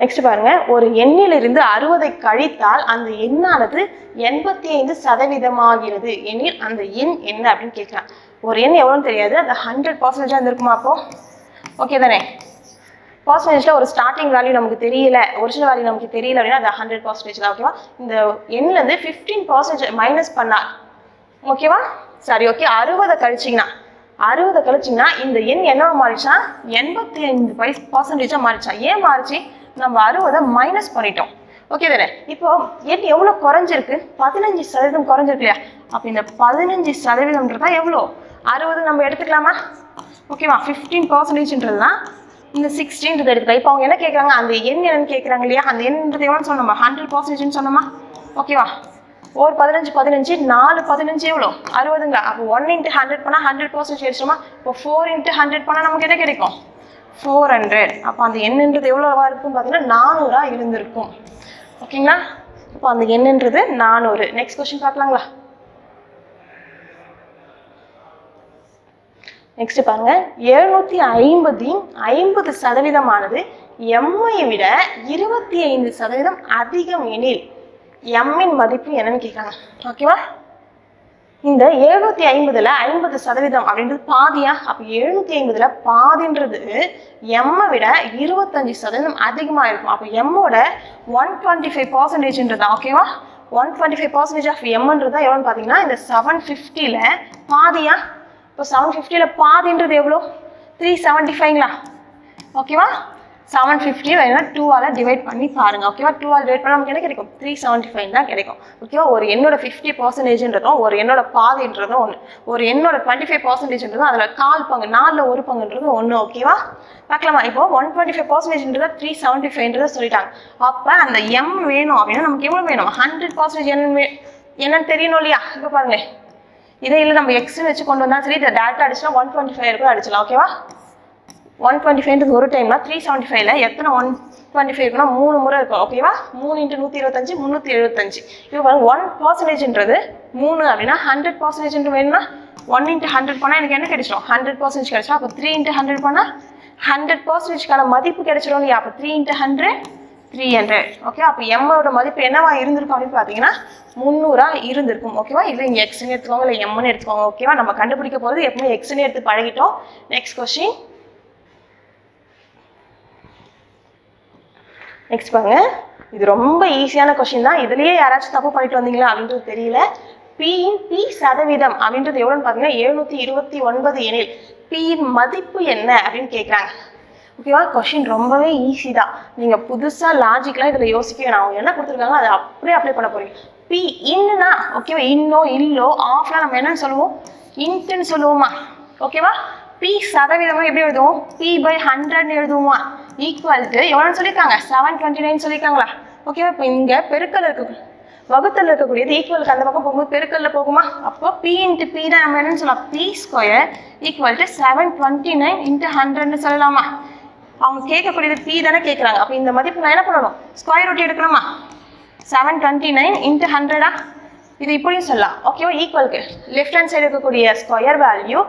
நெக்ஸ்ட் பாருங்க. ஒரு எண்ணிலிருந்து அறுபதை கழித்தால் அந்த எண்ணானது எண்பத்தி ஐந்து சதவீதமாகிறது. எனில் அந்த எண் என்ன அப்படின்னு கேட்கலாம். ஒரு எண் எவ்வளோன்னு தெரியாது. அது ஹண்ட்ரட் பர்சன்டேஜாக இருந்திருக்குமா அப்போ? ஓகே தானே? பர்சன்டேஜில் ஒரு ஸ்டார்டிங் வேல்யூ நமக்கு தெரியல. ஒரிஜினல் வேல்யூ நமக்கு தெரியல அப்படின்னா அது ஹண்ட்ரட் பர்சன்டேஜ் தான் ஓகேவா இந்த எண்ணிலேருந்து ஃபிஃப்டீன் பர்சன்டேஜ் மைனஸ் பண்ணால் ஓகேவா சரி ஓகே அறுபதை கழிச்சிங்கன்னா அறுபதை கழிச்சிங்கன்னா இந்த எண் என்னவா மாறிச்சா எண்பத்தி ஐந்து பை பர்சன்டேஜாக மாறிச்சா ஏன் மாறிச்சு? நம்ம அறுபதை மைனஸ் பண்ணிட்டோம். ஓகே தானே? இப்போ எண் எவ்வளோ குறைஞ்சிருக்கு? பதினஞ்சு சதவீதம் குறைஞ்சிருக்கு இல்லையா? அப்போ இந்த பதினஞ்சு சதவீதம்ன்றதா எவ்வளோ அறுபது நம்ம எடுத்துக்கலாமா? ஓகேவா ஃபிஃப்டீன் பர்சன்டேஜ்ன்றது தான் இந்த சிக்ஸ்டீன்றது எடுத்துக்கலாம். இப்போ அவங்க என்ன கேட்குறாங்க அந்த எண் என்னன்னு கேட்குறாங்க இல்லையா? அந்த எண்ன்றது எவ்வளோன்னு சொன்னோமா ஹண்ட்ரட் பர்சன்டேஜ்னு சொன்னோமா? ஓகேவா ஒரு பதினஞ்சு பதினஞ்சு நாலு பதினஞ்சு எவ்வளோ அறுபதுங்களா? அப்போ ஒன் இன்ட்டு ஹண்ட்ரட் பண்ணால் ஹண்ட்ரட் பர்சன்டேஜ் அடிச்சிடுமா இப்போ ஃபோர் இன்ட்டு ஹண்ட்ரட் பண்ணால் நமக்கு என்ன கிடைக்கும்? ஃபோர் ஹண்ட்ரட் அப்போ அந்த எண்ணுன்றது எவ்வளோவா இருக்கும் பார்த்தீங்கன்னா நானூறாக இருந்திருக்கும். ஓகேங்களா? இப்போ அந்த எண்ணுன்றது நானூறு. Next question பார்க்கலாங்களா? நெக்ஸ்ட் பாருங்க. எழுநூத்தி ஐம்பதின் ஐம்பது சதவீதமானது எம்ஐ விட இருபத்தி ஐந்து சதவீதம் அதிகம் எனில் எம்மின் மதிப்பு என்னன்னு கேட்குறாங்க ஓகேவா? இந்த எழுநூத்தி ஐம்பதுல ஐம்பது சதவீதம் அப்படின்றது பாதியா? அப்ப எழுநூத்தி ஐம்பதுல பாதின்றது எம்மை விட இருபத்தஞ்சு சதவீதம் அதிகமா இருக்கும். அப்ப எம்மோட ஒன் டுவெண்ட்டி ஃபைவ் பர்சன்டேஜ்ன்றதா ஓகேவா one twenty five percentage of எம்ன்றதா எவ்வளோன்னு பார்த்தீங்கன்னா இந்த செவன் ஃபிஃப்டியில் பாதியா? இப்போ செவன் ஃபிஃப்டியில் பாதின்றது எவ்வளோ த்ரீ செவன்ட்டி ஃபைவ்ங்களா ஓகேவா செவன் ஃபிஃப்டி வேணா டூவால் டிவைட் பண்ணி பாருங்க ஓகேவா டூவால் டிவைட் பண்ணால் நமக்கு என்ன கிடைக்கும்? த்ரீ செவன்ட்டி ஃபைவ் தான் கிடைக்கும். ஓகேவா ஒரு என்னோட ஃபிஃப்டி பர்சன்டேஜ்ன்றதும் ஒரு என்னோட பாதின்றதும் ஒன்று ஒரு என்னோட டுவெண்ட்டி ஃபைவ் பர்சன்டேஜ்ன்றதும் அதில் கால் பங்கு நாலில் ஒரு பங்குன்றது ஒன்று ஓகேவா பார்க்கலாமா? இப்போ ஒன் டுவெண்ட்டி ஃபைவ் பர்சன்டேஜ்ன்றதை த்ரீ செவன்ட்டி ஃபைவ்ன்றதை சொல்லிட்டாங்க. அப்போ அந்த எம் வேணும் அப்படின்னா நமக்கு எவ்வளோ வேணும்? ஹண்ட்ரட் பர்சன்டேஜ் என்ன என்னன்னு தெரியணும் இல்லையா? இப்போ பாருங்களேன். இதே இல்லை நம்ம எக்ஸ்னு வச்சு கொண்டு வந்தாலும் சரி இதை டேரக்டாக அடிச்சுனா ஒன் டுவெண்ட்டி ஃபைவ் கூட அடிச்சலாம் ஓகேவா ஒன் டுவெண்ட்டி ஃபைவ்ன்றது ஒரு டைம்னா த்ரீ செவன்ட்டி ஃபைவ்ல எத்தனை ஒன் டுவெண்ட்டி ஃபைவ் இருக்குன்னா மூணு முறை இருக்கும். ஓகேவா மூணு இன்ட்டு நூற்றி இருபத்தஞ்சு முந்நூற்றி எழுபத்தஞ்சு. இப்போ பாருங்க ஒன் பர்சன்டேஜ்ன்றது மூணு அப்படின்னா ஹண்ட்ரட் பர்சன்டேஜ் வேணும்னா ஒன் இன்ட்டு ஹண்ட்ரட் பண்ணால் எனக்கு என்ன கிடைச்சிடும் ஹண்ட்ரட் பர்சன்டேஜ் கிடைச்சிடும் அப்போ த்ரீ இன்ட்டு ஹண்ட்ரட் பண்ணால் ஹண்ட்ரட் பர்சன்டேஜ்க்கான மதிப்பு கிடைச்சிடும் இல்லையா? அப்போ three into hundred three hundred okay அப்போ எம்மோட மதிப்பு என்னவா இருந்திருக்கும் அப்படின்னு பார்த்தீங்கன்னா முந்நூறா இருந்திருக்கும். ஓகேவா இல்லை இங்கே எக்ஸ்னு எடுத்துக்கோங்க இல்லை எம்னு எடுத்துக்கோங்க. ஓகேவா நம்ம கண்டுபிடிக்க போகிறது எப்பவுமே எக்ஸ்னு எடுத்து பழகிட்டோம். நெக்ஸ்ட் கொஸ்டின் நெக்ஸ்ட் பாருங்க. இது ரொம்ப ஈஸியான கொஸ்டின் தான். இதுலயே யாராச்சும் தப்பு பண்ணிட்டு வந்தீங்களா அப்படின்றது தெரியல. பியின் பி சதவீதம் அப்படின்றது எவ்வளோன்னு பார்த்தீங்கன்னா எழுநூத்தி இருபத்தி ஒன்பது எனில் பியின் மதிப்பு என்ன அப்படின்னு கேட்குறாங்க ஓகேவா கொஷின் ரொம்பவே ஈஸி தான். நீங்க புதுசா லாஜிக்லாம் இதுல யோசிக்க வேணாம். அவங்க என்ன கொடுத்துருக்காங்க அதை அப்படியே அப்ளை பண்ண போறீங்க. பி இன்னுனா ஓகேவா இன்னோ இல்லோ ஆஃப்லாம் நம்ம என்னன்னு சொல்லுவோம்? இன்ட்டுன்னு சொல்லுவோமா? ஓகேவா பி சதவீதமா எப்படி எழுதுவோம்? பி பை ஹண்ட்ரட்னு எழுதுவோமா? ஈக்குவல் டு எவ்வளோன்னு சொல்லியிருக்காங்க? செவன் டுவெண்ட்டி நைன் சொல்லியிருக்காங்களா ஓகேவா இப்போ இங்கே பெருக்கல் இருக்கு வகுத்தல் இருக்கக்கூடியது ஈக்குவலுக்கு அந்த பக்கம் போகும்போது பெருக்கல்ல போகுமா? அப்போ பி இன்ட்டு பி தான் நம்ம என்னன்னு சொல்லலாம். P square equal to seven twenty nine into ஹண்ட்ரட்னு சொல்லலாமா? அவங்க கேட்கக்கூடியது பி தானே கேட்குறாங்க. அப்போ இந்த மதிப்பு நான் என்ன பண்ணணும்? ஸ்கொயர் ரூட் எடுக்கணுமா? செவன் டுவெண்ட்டி நைன் இன்ட்டு ஹண்ட்ரடா இது இப்படியும் சொல்லலாம். ஓகேவா ஈக்குவலுக்கு லெஃப்ட் ஹேண்ட் சைடு இருக்கக்கூடிய square value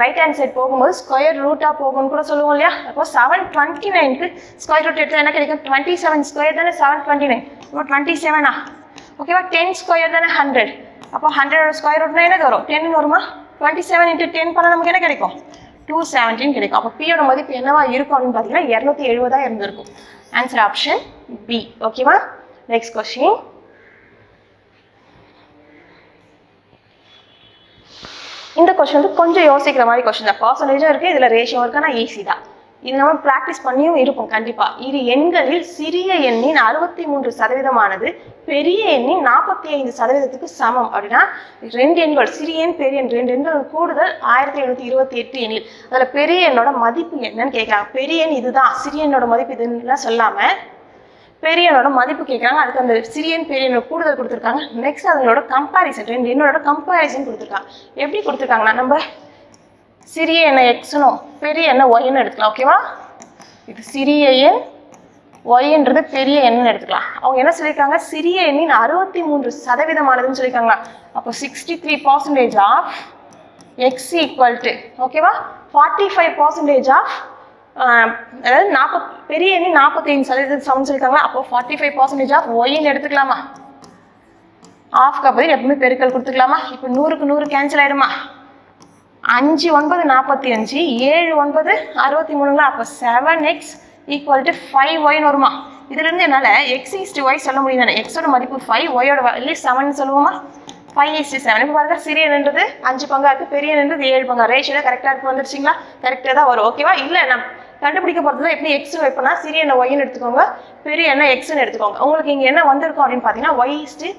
right hand side போகும்போது ஸ்கொயர் ரூட்டாக போகும்னு கூட சொல்லுவோம் இல்லையா? அப்போ செவன் டுவெண்ட்டி நைனுக்கு ஸ்கொயர் ரூட் எடுத்தால் என்ன கிடைக்கும்? டுவெண்ட்டி செவன் ஸ்கொயர் தானே செவன் டுவெண்ட்டி நைன் அப்போ டுவெண்ட்டி செவனா ஓகேவா டென் ஸ்கொயர் தானே ஹண்ட்ரட் அப்போ ஹண்ட்ரடோட ஸ்கொயர் ரூட்னா என்ன வரும்? டென் வருமா? டுவெண்ட்டி செவன் இன்ட்டு டென் பண்ணால் நமக்கு என்ன கிடைக்கும்? டூ செவன்டீன் கிடைக்கும். அப்போ பியோட மதிப்பு என்னவா இருக்கும் அப்படின்னு பார்த்தீங்கன்னா இரநூத்தி எழுபதாக இருந்திருக்கும். ஆன்சர் ஆப்ஷன் பி ஓகேவா நெக்ஸ்ட் கொஸ்டின் இந்த கொஸ்டின் வந்து கொஞ்சம் யோசிக்கிற மாதிரி கொஸ்டின் தான். பர்சன்டேஜும் இருக்குது இதில் ரேஷியோ இருக்கு ஆனால் ஈஸி தான். இது நம்ம ப்ராக்டிஸ் பண்ணியும் இருப்போம் கண்டிப்பாக இரு எண்களில் சிறிய எண்ணின் அறுபத்தி மூன்று சதவீதமானது பெரிய எண்ணின் நாற்பத்தி ஐந்து சதவீதத்துக்கு சமம். அப்படின்னா ரெண்டு எண்கள் சிறிய எண் பெரிய எண் ரெண்டு எண்கள் கூடுதல் ஆயிரத்தி எழுநூத்தி இருபத்தி எட்டு எண்ணில். அதில் பெரிய எண்ணோட மதிப்பு என்னன்னு கேட்குறாங்க பெரிய எண் இதுதான் சிறிய எண்ணோட மதிப்பு இதுன்னு சொல்லாமல் பெரியனோட மதிப்பு கேட்குறாங்க. அதுக்கு அந்த சிறியன் பெரியனோட கூடுதல் கொடுத்துருக்காங்க. நெக்ஸ்ட் அதனோட கம்பாரிசன் ரெண்டு என்னோட கம்பாரிசன் கொடுத்துருக்காங்க. எப்படி கொடுத்துருக்காங்கன்னா நம்ம சிறிய எண்ணெய் எக்ஸ்னும் பெரிய எண்ணெய் ஒய்னு எடுத்துக்கலாம் ஓகேவா இது சிறிய எண் ஒய்ன்றது பெரிய எண்ணெய் எடுத்துக்கலாம். அவங்க என்ன சொல்லியிருக்காங்க? சிறிய எண்ணின் அறுபத்தி மூன்று சதவீதமானதுன்னு சொல்லியிருக்காங்களா அப்போ sixty three percentage of X equal to ஓகேவா ஃபார்ட்டி ஃபைவ் பர்சன்டேஜ் ஆஃப் அதாவது நாற்பத் பெரிய எண்ணி நாற்பத்தைந்து சதவீதம் சமன் சொல்லியிருக்காங்களா அப்போ ஃபார்ட்டி ஃபைவ் பர்சன்டேஜ் ஆஃப் ஒய்ன்னு எடுத்துக்கலாமா? ஆஃப்க்கு பதில் எப்பவுமே பெருக்கல் கொடுத்துக்கலாமா? இப்போ நூறுக்கு நூறு கேன்சல் ஆகிடுமா அஞ்சு ஒன்பது நாற்பத்தி அஞ்சு ஏழு ஒன்பது அறுபத்தி மூணுங்களா? அப்போ seven X equal to five ஒய்னு வருமா? இதுலேருந்து என்னால் எக்ஸ் ஈஸ்ட் ஒய் சொல்ல முடியும் தானே. எக்ஸோட மதிப்பு ஃபைவ் ஒயோட இல்லை செவன் சொல்லுவோமா? ஃபைவ் ஈஸ்ட் செவன் இப்போ பாருங்க சிறிய நின்றது அஞ்சு பங்கா இருக்குது பெரிய நின்றது ஏழு பங்கா ரேஷியோட கரெக்டாக இருக்குது வந்துருச்சிங்களா? கரெக்டாக தான் வரும். ஓகேவா இல்லை நான் கண்டுபிடிக்க போகிறதுனா எப்படி எக்ஸ் வைப்போம்னா சிறிய என்ன ஒய்னு எடுத்துக்கோங்க பெரிய என்ன எக்ஸ்னு எடுத்துக்கோங்க. உங்களுக்கு இங்கே என்ன வந்திருக்கும் அப்படின்னு பார்த்தீங்கன்னா ஒய்ஸ்ட்டு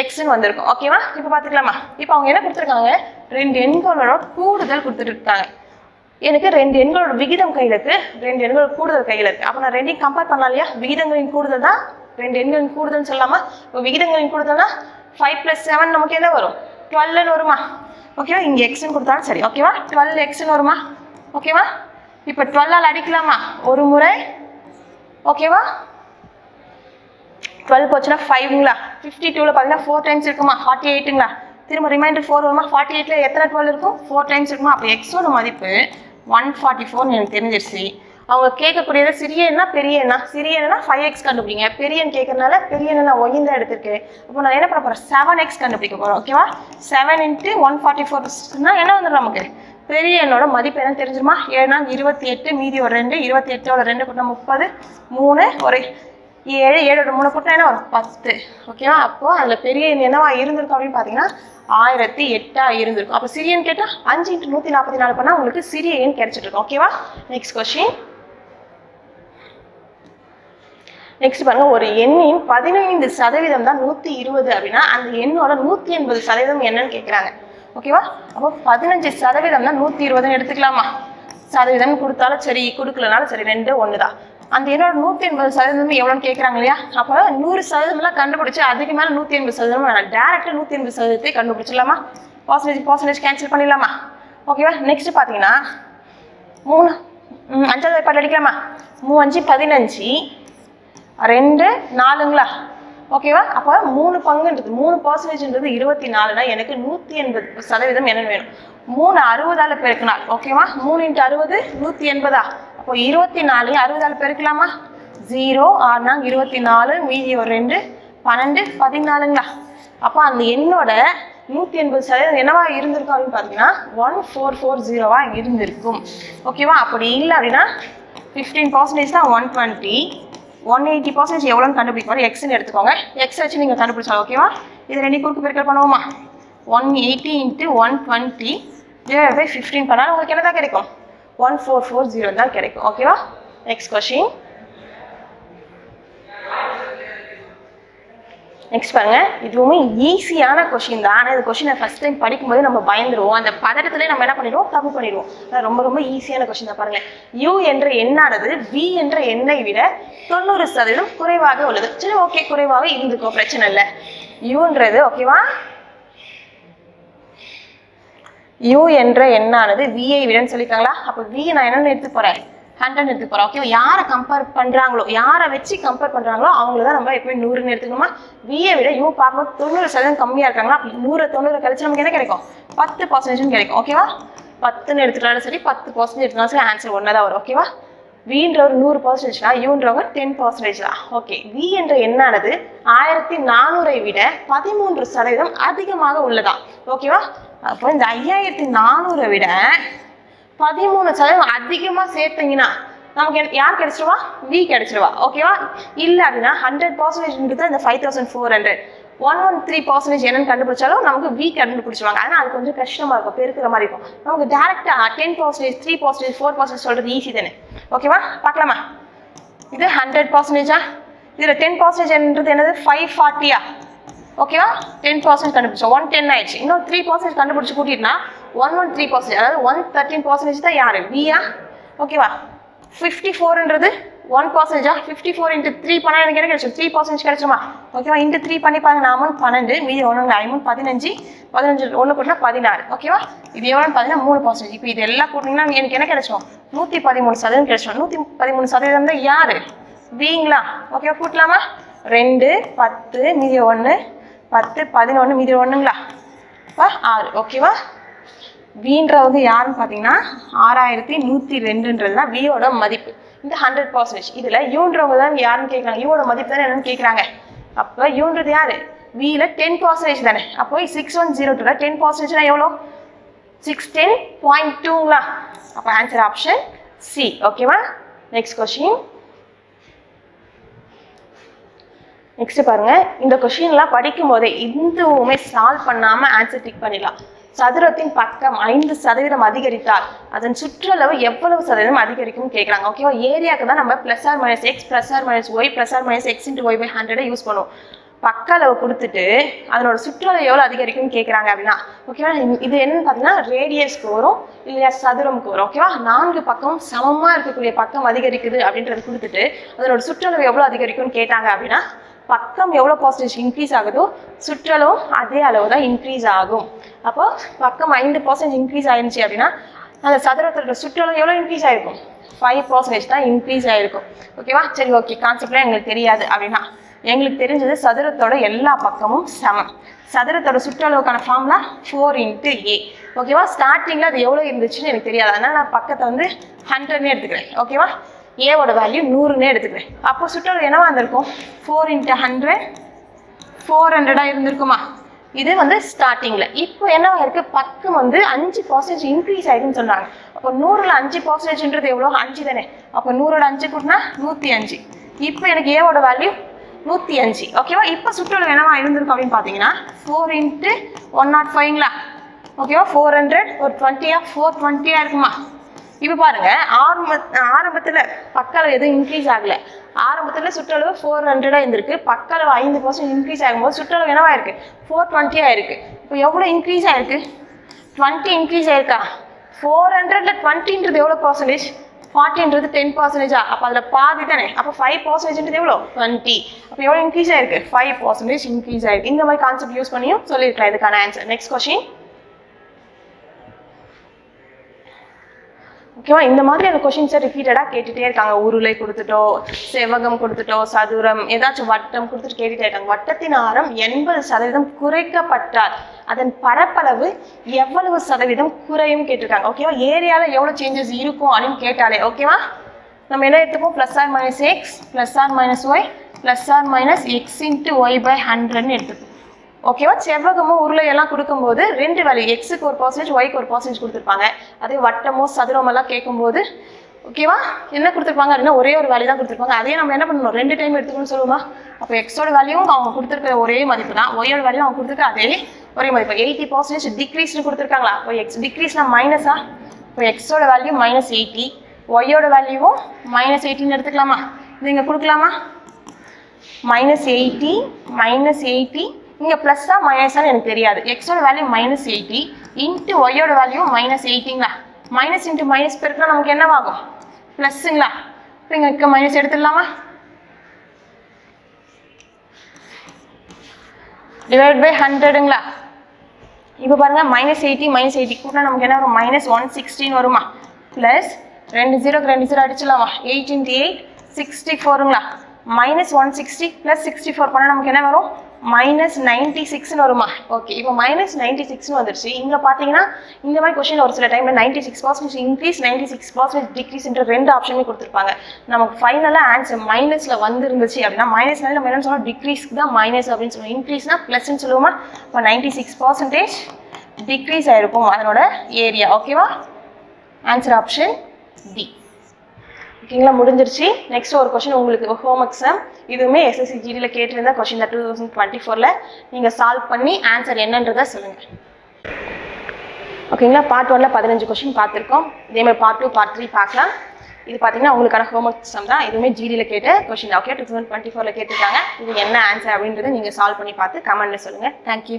எக்ஸ்னு வந்திருக்கும். ஓகேவா இப்போ பார்த்துக்கலாமா? இப்போ அவங்க என்ன கொடுத்துருக்காங்க? ரெண்டு எண்களோட கூடுதல் கொடுத்துட்ருக்காங்க எனக்கு ரெண்டு எண்களோட விகிதம் கையில் இருக்குது ரெண்டு எண்களோட கூடுதல் கையில் இருக்குது அப்போ நான் ரெண்டையும் கம்பேர் பண்ணலாம் இல்லையா? விகிதங்களின் கூடுதல் தான். ரெண்டு எண்களின் கூடுதல்னு சொல்லாமா இப்போ விகிதங்களின் கூடுதல்னா ஃபைவ் ப்ளஸ் செவன் நமக்கு என்ன வரும்? டுவெல்னு வருமா? ஓகேவா இங்கே எக்ஸ்னு கொடுத்தாலும் சரி. ஓகேவா டுவெல் எக்ஸ்னு வருமா? ஓகேவா இப்போ டுவெல்லால் அடிக்கலாமா? ஒரு முறை. ஓகேவா டுவெல் போச்சுன்னா ஃபைவ்ங்களா ஃபிஃப்டி டூவில் பார்த்தீங்கன்னா ஃபோர் டைம்ஸ் இருக்குமா? ஃபார்ட்டி எயிட்டுங்களா திரும்ப ரிமைண்டர் ஃபோர் வருமா? ஃபார்ட்டி எயிட்டில் எத்தனை டுவெல் இருக்கும்? ஃபோர் டைம்ஸ் இருக்குமா? அப்போ எக்ஸோட மதிப்பு ஒன் ஃபார்ட்டி ஃபோர்னு எனக்கு தெரிஞ்சிருச்சு. அவங்க கேட்கக்கூடியது சிறிய என்ன பெரிய என்ன சிறிய என்ன ஃபைவ் எக்ஸ் கண்டுபிடிங்க. பெரியன்னு கேட்கறதுனால பெரிய என்ன நான் ஒயின் தான் எடுத்திருக்கேன் அப்போ நான் என்ன பண்ண போகிறேன் செவன் எக்ஸ் கண்டுபிடிக்க போகிறோம் ஓகேவா செவன் இன்ட்டு ஒன் ஃபார்ட்டி ஃபோர்னா என்ன வந்துடும் நமக்கு? பெரிய எண்ணோட மதிப்பு என்ன தெரிஞ்சிருமா? ஏன்னா இருபத்தி எட்டு மீதி ஒரு ரெண்டு இருபத்தி எட்டோட ரெண்டு கூட்டம் முப்பது மூணு ஒரு ஏழு ஏழோட மூணு கூட்டம் என்ன வரும்? பத்து. ஓகேவா? அப்போ அதில் பெரிய எண் என்னவா இருந்திருக்கும் அப்படின்னு பார்த்தீங்கன்னா ஆயிரத்தி எட்டா இருந்திருக்கும். அப்போ சிறியன் கேட்டால் அஞ்சு இன்ட்டு நூற்றி நாற்பத்தி நாலு பண்ணால் உங்களுக்கு சிறிய எண் கிடைச்சிட்டு இருக்கும் ஓகேவா? நெக்ஸ்ட் கொஸ்டின் நெக்ஸ்ட் பாருங்க ஒரு எண்ணின் பதினைந்து சதவீதம் தான் நூற்றி இருபது அப்படின்னா அந்த எண்ணோட நூற்றி எண்பது சதவீதம் என்னன்னு கேட்குறாங்க ஓகேவா? அப்போ பதினஞ்சு சதவீதம் தான் நூற்றி இருபதுன்னு எடுத்துக்கலாமா? சதவீதம் கொடுத்தாலும் சரி கொடுக்கலனாலும் சரி ரெண்டு ஒன்று தான் அந்த என்னோட நூற்றி எண்பது சதவீதம் எவ்வளோன்னு கேட்குறாங்க இல்லையா? அப்போ நூறு சதவீதம்லாம் கண்டுபிடிச்சி அதுக்கு மேலே நூற்றி எண்பது சதவீதம் வேணாம். டேரெக்டாக நூற்றி எண்பது சதவீதத்தை கண்டுபிடிச்சிடலாமா? பர்சன்டேஜ் பர்சன்டேஜ் கேன்சல் பண்ணிடலாமா? ஓகேவா? நெக்ஸ்ட் பார்த்தீங்கன்னா மூணு அஞ்சாவது பாட்டு அடிக்கலாமா? மூவஞ்சு பதினஞ்சு. ரெண்டு நாலுங்களா? ஓகேவா அப்போ மூணு பங்குன்றது மூணு பர்சன்டேஜ்ன்றது இருபத்தி நாலுனா எனக்கு நூற்றி எண்பது சதவீதம் என்ன வேணும். மூணு அறுபதால பெருக்கினால் ஓகேவா மூணு இன்ட்டு அறுபது நூற்றி எண்பதா? அப்போ இருபத்தி நாலு அறுபதால பெருக்கலாமா? ஜீரோ ஆறுனா இருபத்தி நாலு மீதி ஒரு ரெண்டு பன்னெண்டு பதினாலுங்களா? அப்போ அந்த எண்ணோட நூற்றி எண்பது சதவீதம் என்னவா இருந்திருக்கும் அப்படின்னு பார்த்தீங்கன்னா ஒன் ஃபோர் ஃபோர் ஜீரோவா இருந்திருக்கும். ஓகேவா அப்படி இல்லை அப்படின்னா ஃபிஃப்டீன் பர்சன்டேஜ் தான் one twenty one eighty percentage எவ்வளோன்னு கண்டுபிடிக்க எக்ஸ்னு எடுத்துக்கோங்க. எக்ஸ் வச்சு நீங்கள் கண்டுபிடிச்சாலும் ஓகேவா இது ரெண்டு குறுக்கு பெருக்கல் பண்ணுவோமா? One eighty into one twenty divide by fifteen பண்ணாலும் உங்களுக்கு என்ன தான் கிடைக்கும்? ஒன் ஃபோர் ஃபோர் ஜீரோ தான் கிடைக்கும். ஓகேவா நெக்ஸ்ட் கொஷின் நெக்ஸ்ட் பாருங்க. இதுவுமே ஈஸியான கொஷின் தான். ஆனால் இந்த கொஷினை ஃபர்ஸ்ட் டைம் படிக்கும்போது நம்ம பயந்துருவோம். அந்த பதட்டத்திலே நம்ம என்ன பண்ணிடுவோம்? தப்பு பண்ணிடுவோம். அதான் ரொம்ப ரொம்ப ஈஸியான கொஷின் தான் பாருங்க. யூ என்ற எண்ணானது வி என்ற எண்ணை விட தொண்ணூறு சதவீதம் குறைவாக உள்ளது. சரி ஓகே குறைவாக இருந்துக்கோ பிரச்சனை இல்லை. யூன்றது ஓகேவா யூ என்ற எண்ணானது விஐ விடன்னு சொல்லியிருக்காங்களா? அப்போ வி நான் என்னன்னு எடுத்து போறேன். ஹண்ட்ரட் எடுத்து போகிறோம் ஓகே யாரை கம்பேர் பண்றாங்களோ யாரை வச்சு கம்பேர் பண்றாங்களோ அவங்கள தான் நம்ம எப்பவுமே நூறுன்னு எடுத்துக்கணுமா? விஐ விட யூ பார்க்கும்போது தொண்ணூறு சதவீதம் கம்மியா இருக்காங்களா? அப்படி நூறு தொண்ணூறு கழிச்சு நமக்கு என்ன கிடைக்கும்? பத்து பர்சன்டேஜ் கிடைக்கும். ஓகேவா பத்துன்னு எடுத்துட்டாலும் சரி பத்து பர்சன்டேஜ் எடுத்தாலும் சரி ஆன்சர் ஒன்றா தான் வரும் ஓகேவா வின்றவர் நூறு பர்சன்டேஜ்னா யூன்றவங்க டென் பர்சன்டேஜ் தான் ஓகே வி என்ற எண்ணானது ஆயிரத்தி நானூறை விட பதிமூன்று சதவீதம் அதிகமாக உள்ளதா? ஓகேவா அப்போ இந்த ஐயாயிரத்தி நானூறை விட பதிமூணு சதவீதம் அதிகமாக சேர்த்தீங்கன்னா நமக்கு யார் கிடைச்சிருவா? வி கிடைச்சிருவா. ஓகேவா இல்லை அப்படின்னா ஹண்ட்ரட் பர்சன்டேஜ் இந்த five thousand four hundred one one three percentage என்னன்னு கண்டுபிடிச்சாலும் நமக்கு வீக் கண்டுபிடிச்சிருவாங்க. ஆனால் அது கொஞ்சம் கஷ்டமாக இருக்கும். பெருக்கிற மாதிரி இருக்கும். நமக்கு டேரக்டா ten percentage three percentage four percentage சொல்கிறது ஈஸி தானே. ஓகேவா பார்க்கலாமா? இது ஹண்ட்ரட் பர்சன்டேஜா இதில் டென் பர்சன்டேஜ்ன்றது என்னது? ஃபைவ் ஃபார்ட்டியா ஓகேவா டென் பர்சன்ட் கண்டுபிடிச்சோம். ஒன் டென் ஆயிடுச்சு. இன்னும் த்ரீ பர்சன்ட் கண்டுபிடிச்சி கூட்டிட்டுனா ஒன் ஒன் த்ரீ பர்சன்டேஜ் அதாவது ஒன் தேர்ட்டின் பர்சன்டேஜ் தான் யார்? வியா ஓகேவா ஃபிஃப்டி ஃபோர்ன்றது ஒன் பர்சன்டேஜா ஃபிஃப்டி ஃபோர் இன்ட்டு த்ரீ பண்ணால் எனக்கு என்ன கிடைச்சிடும் த்ரீ பர்சன்டேஜ் கிடைச்சிருமா? ஓகேவா இன்ட்டு த்ரீ பண்ணி பாருங்க. நான் அமௌண்ட் பன்னெண்டு மீதி ஒன்று ஐமௌண்ட் பதினஞ்சு பதினஞ்சு ஒன்று கூட்டினா பதினாறு. ஓகேவா இது எவ்வளோன்னு பார்த்தீங்கன்னா மூணு பர்சன்டேஜ் இப்போ இது எல்லாம் கூட்டிங்கன்னா எனக்கு என்ன கிடைச்சோம் நூற்றி பதிமூணு சதவீதம் கிடைச்சோம் நூற்றி பதிமூணு சதவீதம் தான் யார்? வீங்களா ஓகேவா கூட்டலாமா? ரெண்டு பத்து மீதி ஒன்று பத்து பதினொன்று மீதி ஒன்றுங்களா ஆறு. ஓகேவா வீன்றவங்க யாருன்னு பார்த்தீங்கன்னா ஆறாயிரத்தி நூற்றி ரெண்டுன்றது தான் வியோட மதிப்பு. இந்த ஹண்ட்ரட் பர்சன்டேஜ் இதில் யூன்றவங்க தான் யாருன்னு கேட்குறாங்க யூவோட மதிப்பு தானே என்னன்னு கேட்குறாங்க அப்போ யூன்றது யார்? வியில் டென் பர்சன்டேஜ் தானே. அப்போ சிக்ஸ் ஒன் ஜீரோ டூவில் டென் பர்சன்டேஜ்னா எவ்வளோ? சிக்ஸ் டென் பாயிண்ட் டூங்களா அப்போ ஆன்சர் ஆப்ஷன் சி ஓகேவா நெக்ஸ்ட் கொஷின் நெக்ஸ்ட் பாருங்க. இந்த கொஷின்லாம் படிக்கும் போதே இதுவுமே சால்வ் பண்ணாமல் ஆன்சர் டிக் பண்ணிடலாம். சதுரத்தின் பக்கம் ஐந்து சதவீதம் அதிகரித்தால் அதன் சுற்றளவு எவ்வளவு சதவீதம் அதிகரிக்கும் கேட்குறாங்க. ஓகேவா ஏரியாவுக்கு தான் நம்ம plus R minus X plus R minus Y plus R minus X into Y by ஹண்ட்ரடை use பண்ணுவோம். பக்க அளவு கொடுத்துட்டு அதனோட சுற்றளவு எவ்வளோ அதிகரிக்கும்னு கேட்குறாங்க அப்படின்னா ஓகேவா இது என்னன்னு பார்த்தீங்கன்னா ரேடியஸ்க்கு வரும் இல்லையா சதுரம்க்கு வரும். ஓகேவா நான்கு பக்கம் சமமாக இருக்கக்கூடிய பக்கம் அதிகரிக்குது அப்படின்றது கொடுத்துட்டு அதனோட சுற்றளவு எவ்வளோ அதிகரிக்கும்னு கேட்டாங்க அப்படின்னா பக்கம் எவ்வளோ பர்சன்டேஜ் இன்க்ரீஸ் ஆகுதோ சுற்றலும் அதே அளவு தான் இன்க்ரீஸ் ஆகும். அப்போ பக்கம் ஐந்து பர்சன்டேஜ் இன்க்ரீஸ் ஆயிருந்துச்சு அப்படின்னா அந்த சதுரத்தோட சுற்றளவு எவ்வளோ இன்க்ரீஸ் ஆயிருக்கும்? ஃபைவ் பர்சன்டேஜ் தான் இன்க்ரீஸ் ஆயிருக்கும். ஓகேவா சரி ஓகே கான்செப்ட்லாம் எங்களுக்கு தெரியாது அப்படின்னா எங்களுக்கு தெரிஞ்சது சதுரத்தோட எல்லா பக்கமும் சமம். சதுரத்தோட சுற்றளவுக்கான ஃபார்ம்லாம் ஃபோர் இன்ட்டு ஏ ஓகேவா ஸ்டார்டிங்கில் அது எவ்வளோ இருந்துச்சுன்னு எனக்கு தெரியாது. அதனால் நான் பக்கத்தை வந்து ஹண்ட்ரட்னே எடுத்துக்கிறேன். ஓகேவா ஏவோட வேல்யூ நூறுன்னே எடுத்துக்கிறேன். அப்போ சுற்றளவு என்னவா இருந்திருக்கும்? ஃபோர் இன்ட்டு ஹண்ட்ரட் ஃபோர் ஹண்ட்ரடாக இருந்திருக்குமா? இது வந்து ஸ்டார்டிங்கில் இப்போ என்னவா இருக்கு? பக்கம் வந்து அஞ்சு பர்சன்டேஜ் இன்க்ரீஸ் ஆயிருக்குன்னு சொன்னாங்க அப்போ நூறில் அஞ்சு பர்சன்டேஜ்ன்றது எவ்வளோ அஞ்சு தானே. அப்போ நூறோட அஞ்சு கூட்டினா நூற்றி அஞ்சு. இப்போ எனக்கு ஏவோட வேல்யூ நூற்றி அஞ்சு. ஓகேவா இப்போ சுற்றுலா என்னவா இருந்திருக்கும் அப்படின்னு பார்த்தீங்கன்னா ஃபோர் இன்ட்டு ஒன் நாட் ஃபைவ்ங்களா ஓகேவா ஃபோர் ஹண்ட்ரட் ஒரு டுவெண்ட்டியாக ஃபோர் டுவெண்ட்டியாக இருக்குமா? இப்போ பாருங்க ஆரம்ப ஆரம்பத்தில் பக்களவு எதுவும் இன்க்ரீஸ் ஆகல. ஆரம்பத்தில் சுற்றளவு ஃபோர் ஹண்ட்ரடாக இருந்திருக்கு. பக்களவு ஐந்து பர்சன்ட் இன்க்ரீஸ் ஆகும்போது சுற்றளவு என்னவா இருக்கு? ஃபோர் டுவெண்ட்டியாக இருக்கு. இப்போ எவ்வளோ இன்க்ரீஸ் ஆயிருக்கு? டுவெண்ட்டி இன்க்ரீஸ் ஆயிருக்கா? ஃபோர் ஹண்ட்ரட்ல டுவெண்ட்டின்றது எவ்வளோ பர்சன்டேஜ் ஃபார்ட்டின்றது டென் பர்சன்டேஜா அப்போ அதில் பாதி தானே. அப்போ ஃபைவ் பர்சன்டேஜ்ன்றது எவ்வளோ டுவெண்ட்டி அப்போ எவ்வளோ இன்க்ரீஸ் ஆயிருக்கு? ஃபைவ் பர்சன்டேஜ் இன்க்ரீஸ் ஆயிருக்கு. இந்த மாதிரி கான்செப்ட் யூஸ் பண்ணியும் சொல்லியிருக்கலாம். இதுக்கான ஆன்சர் நெக்ஸ்ட் கொஸ்டின் ஓகேவா? இந்த மாதிரியான கொஷின்ஸை ரிப்பீட்டடாக கேட்டுட்டே இருக்காங்க. உருளை கொடுத்துட்டோ செவ்வகம் கொடுத்துட்டோ சதுரம் ஏதாச்சும் வட்டம் கொடுத்துட்டு கேட்டுட்டே இருக்காங்க. வட்டத்தின் ஆரம் எண்பது சதவீதம் குறைக்கப்பட்டால் அதன் பரப்பளவு எவ்வளவு சதவீதம் குறையும் கேட்டிருக்காங்க. ஓகேவா? ஏரியாவில் எவ்வளோ சேஞ்சஸ் இருக்கும் அப்படின்னு கேட்டாலே ஓகேவா? நம்ம என்ன எடுத்துப்போம்? Plus R minus X plus R minus Y plus R minus X into Y by ஹண்ட்ரட்னு எடுத்துப்போம். ஓகேவா செவ்வகமும் உருளையெல்லாம் கொடுக்கும்போது ரெண்டு வேல்யூ எக்ஸுக்கு ஒரு பர்சன்டேஜ் ஒய்க்கு ஒரு பர்சன்டேஜ் கொடுத்துருப்பாங்க. அதே வட்டமோ சதுரமெல்லாம் கேட்கும்போது ஓகேவா என்ன கொடுத்துருப்பாங்க அப்படின்னா ஒரே ஒரு வேல்யூ தான் கொடுத்துருப்பாங்க. அதே நம்ம என்ன பண்ணணும்? ரெண்டு டைம் எடுத்துக்கணும்னு சொல்லுவோமா? அப்போ எக்ஸோட வேல்யூவும் அவங்க கொடுத்துருக்க ஒரே மதிப்பு தான். ஒய்யோட வேல்யூ அவங்க கொடுத்துருக்க அதே ஒரே மதிப்பு. எயிட்டி பர்சன்டேஜ் டிக்ரீஸ்னு கொடுத்துருக்காங்களா? இப்போ எக்ஸ் டிக்ரீஸ்னா மைனஸா இப்போ எக்ஸோட வேல்யூ மைனஸ் எயிட்டி ஒய்யோட வேல்யூவும் மைனஸ் எயிட்டின்னு எடுத்துக்கலாமா? இது இங்கே கொடுக்கலாமா? மைனஸ் எயிட்டி மைனஸ் எயிட்டி இங்கே ப்ளஸ்ஸா மைனஸான்னு எனக்கு தெரியாது. எக்ஸோட வேல்யூ மைனஸ் எயிட்டி இன்ட்டு ஒய்யோட வேல்யூ மைனஸ் எயிட்டிங்களா மைனஸ் இன்ட்டு மைனஸ் பெருக்கினா நமக்கு என்னவாகும்? ப்ளஸ்ஸுங்களா இப்போ இங்கே இருக்க மைனஸ் எடுத்துடலாமா? டிவைட் பை ஹண்ட்ரடுங்களா இப்போ பாருங்கள் மைனஸ் எயிட்டி மைனஸ் எயிட்டி கூட நமக்கு என்ன வரும்? மைனஸ் ஒன் சிக்ஸ்டின்னு வருமா? ப்ளஸ் ரெண்டு ஜீரோக்கு ரெண்டு ஜீரோ அடிச்சிடலாமா? Eight into eight sixty ஃபோருங்களா minus one sixty plus sixty four பண்ணால் நமக்கு என்ன வரும்? மைனஸ் நைன்டி சிக்ஸ்னு வருமா? ஓகே இப்போ மைனஸ் நைன்டி சிக்ஸ்னு வந்துருச்சு. இங்கே பார்த்தீங்கன்னா இந்த மாதிரி கொஸ்டின் ஒரு சில டைமில் ninety six percentage increase ninety six percentage டிக்ரீஸ்ன்ற ரெண்டு ஆப்ஷனுமே கொடுத்துருப்பாங்க. நமக்கு ஃபைனலாக ஆன்சர் மைனஸில் வந்துருந்துச்சு அப்படின்னா மைனஸ்னால நம்ம என்ன சொல்லுவோம் டிக்ரீஸ்க்கு தான் மைனஸ் அப்படின்னு சொல்லுவோம் இன்க்ரீஸ்னா ப்ளஸ்ன்னு சொல்லுவோமா? இப்போ நைன்டி சிக்ஸ் பர்சன்டேஜ் டிக்ரீஸ் ஆகிருக்கும் அதனோட ஏரியா ஓகேவா ஆன்சர் ஆப்ஷன் டி ஓகேங்களா முடிஞ்சிருச்சு. நெக்ஸ்ட் ஒரு கொஷின் உங்களுக்கு ஹோம் எக்ஸாம் இதுவுமே எஸ்எஸ்சி ஜிடியில் கேட்டிருந்தா கொஷின் டூ தௌசண்ட் டுவெண்ட்டி ஃபோரில் நீங்கள் சால்வ் பண்ணி ஆன்சர் என்னன்றதை சொல்லுங்கள் ஓகேங்களா பார்ட் ஒன்ல பதினஞ்சு கொஷின் பார்த்துருக்கோம். இதேமாதிரி பார்ட் டூ பார்ட் த்ரீ பார்க்கலாம். இது பார்த்தீங்கன்னா உங்களுக்கான ஹோம் எக்ஸாம் தான். இதுவுமே ஜிடியில் கேட்ட question okay two thousand twenty ஃபோரில் கேட்டிருக்காங்க. இது என்ன ஆன்சர் அப்படின்றத நீங்கள் சால்வ் பண்ணி பார்த்து கமெண்ட்டில் சொல்லுங்கள் தேங்க்யூ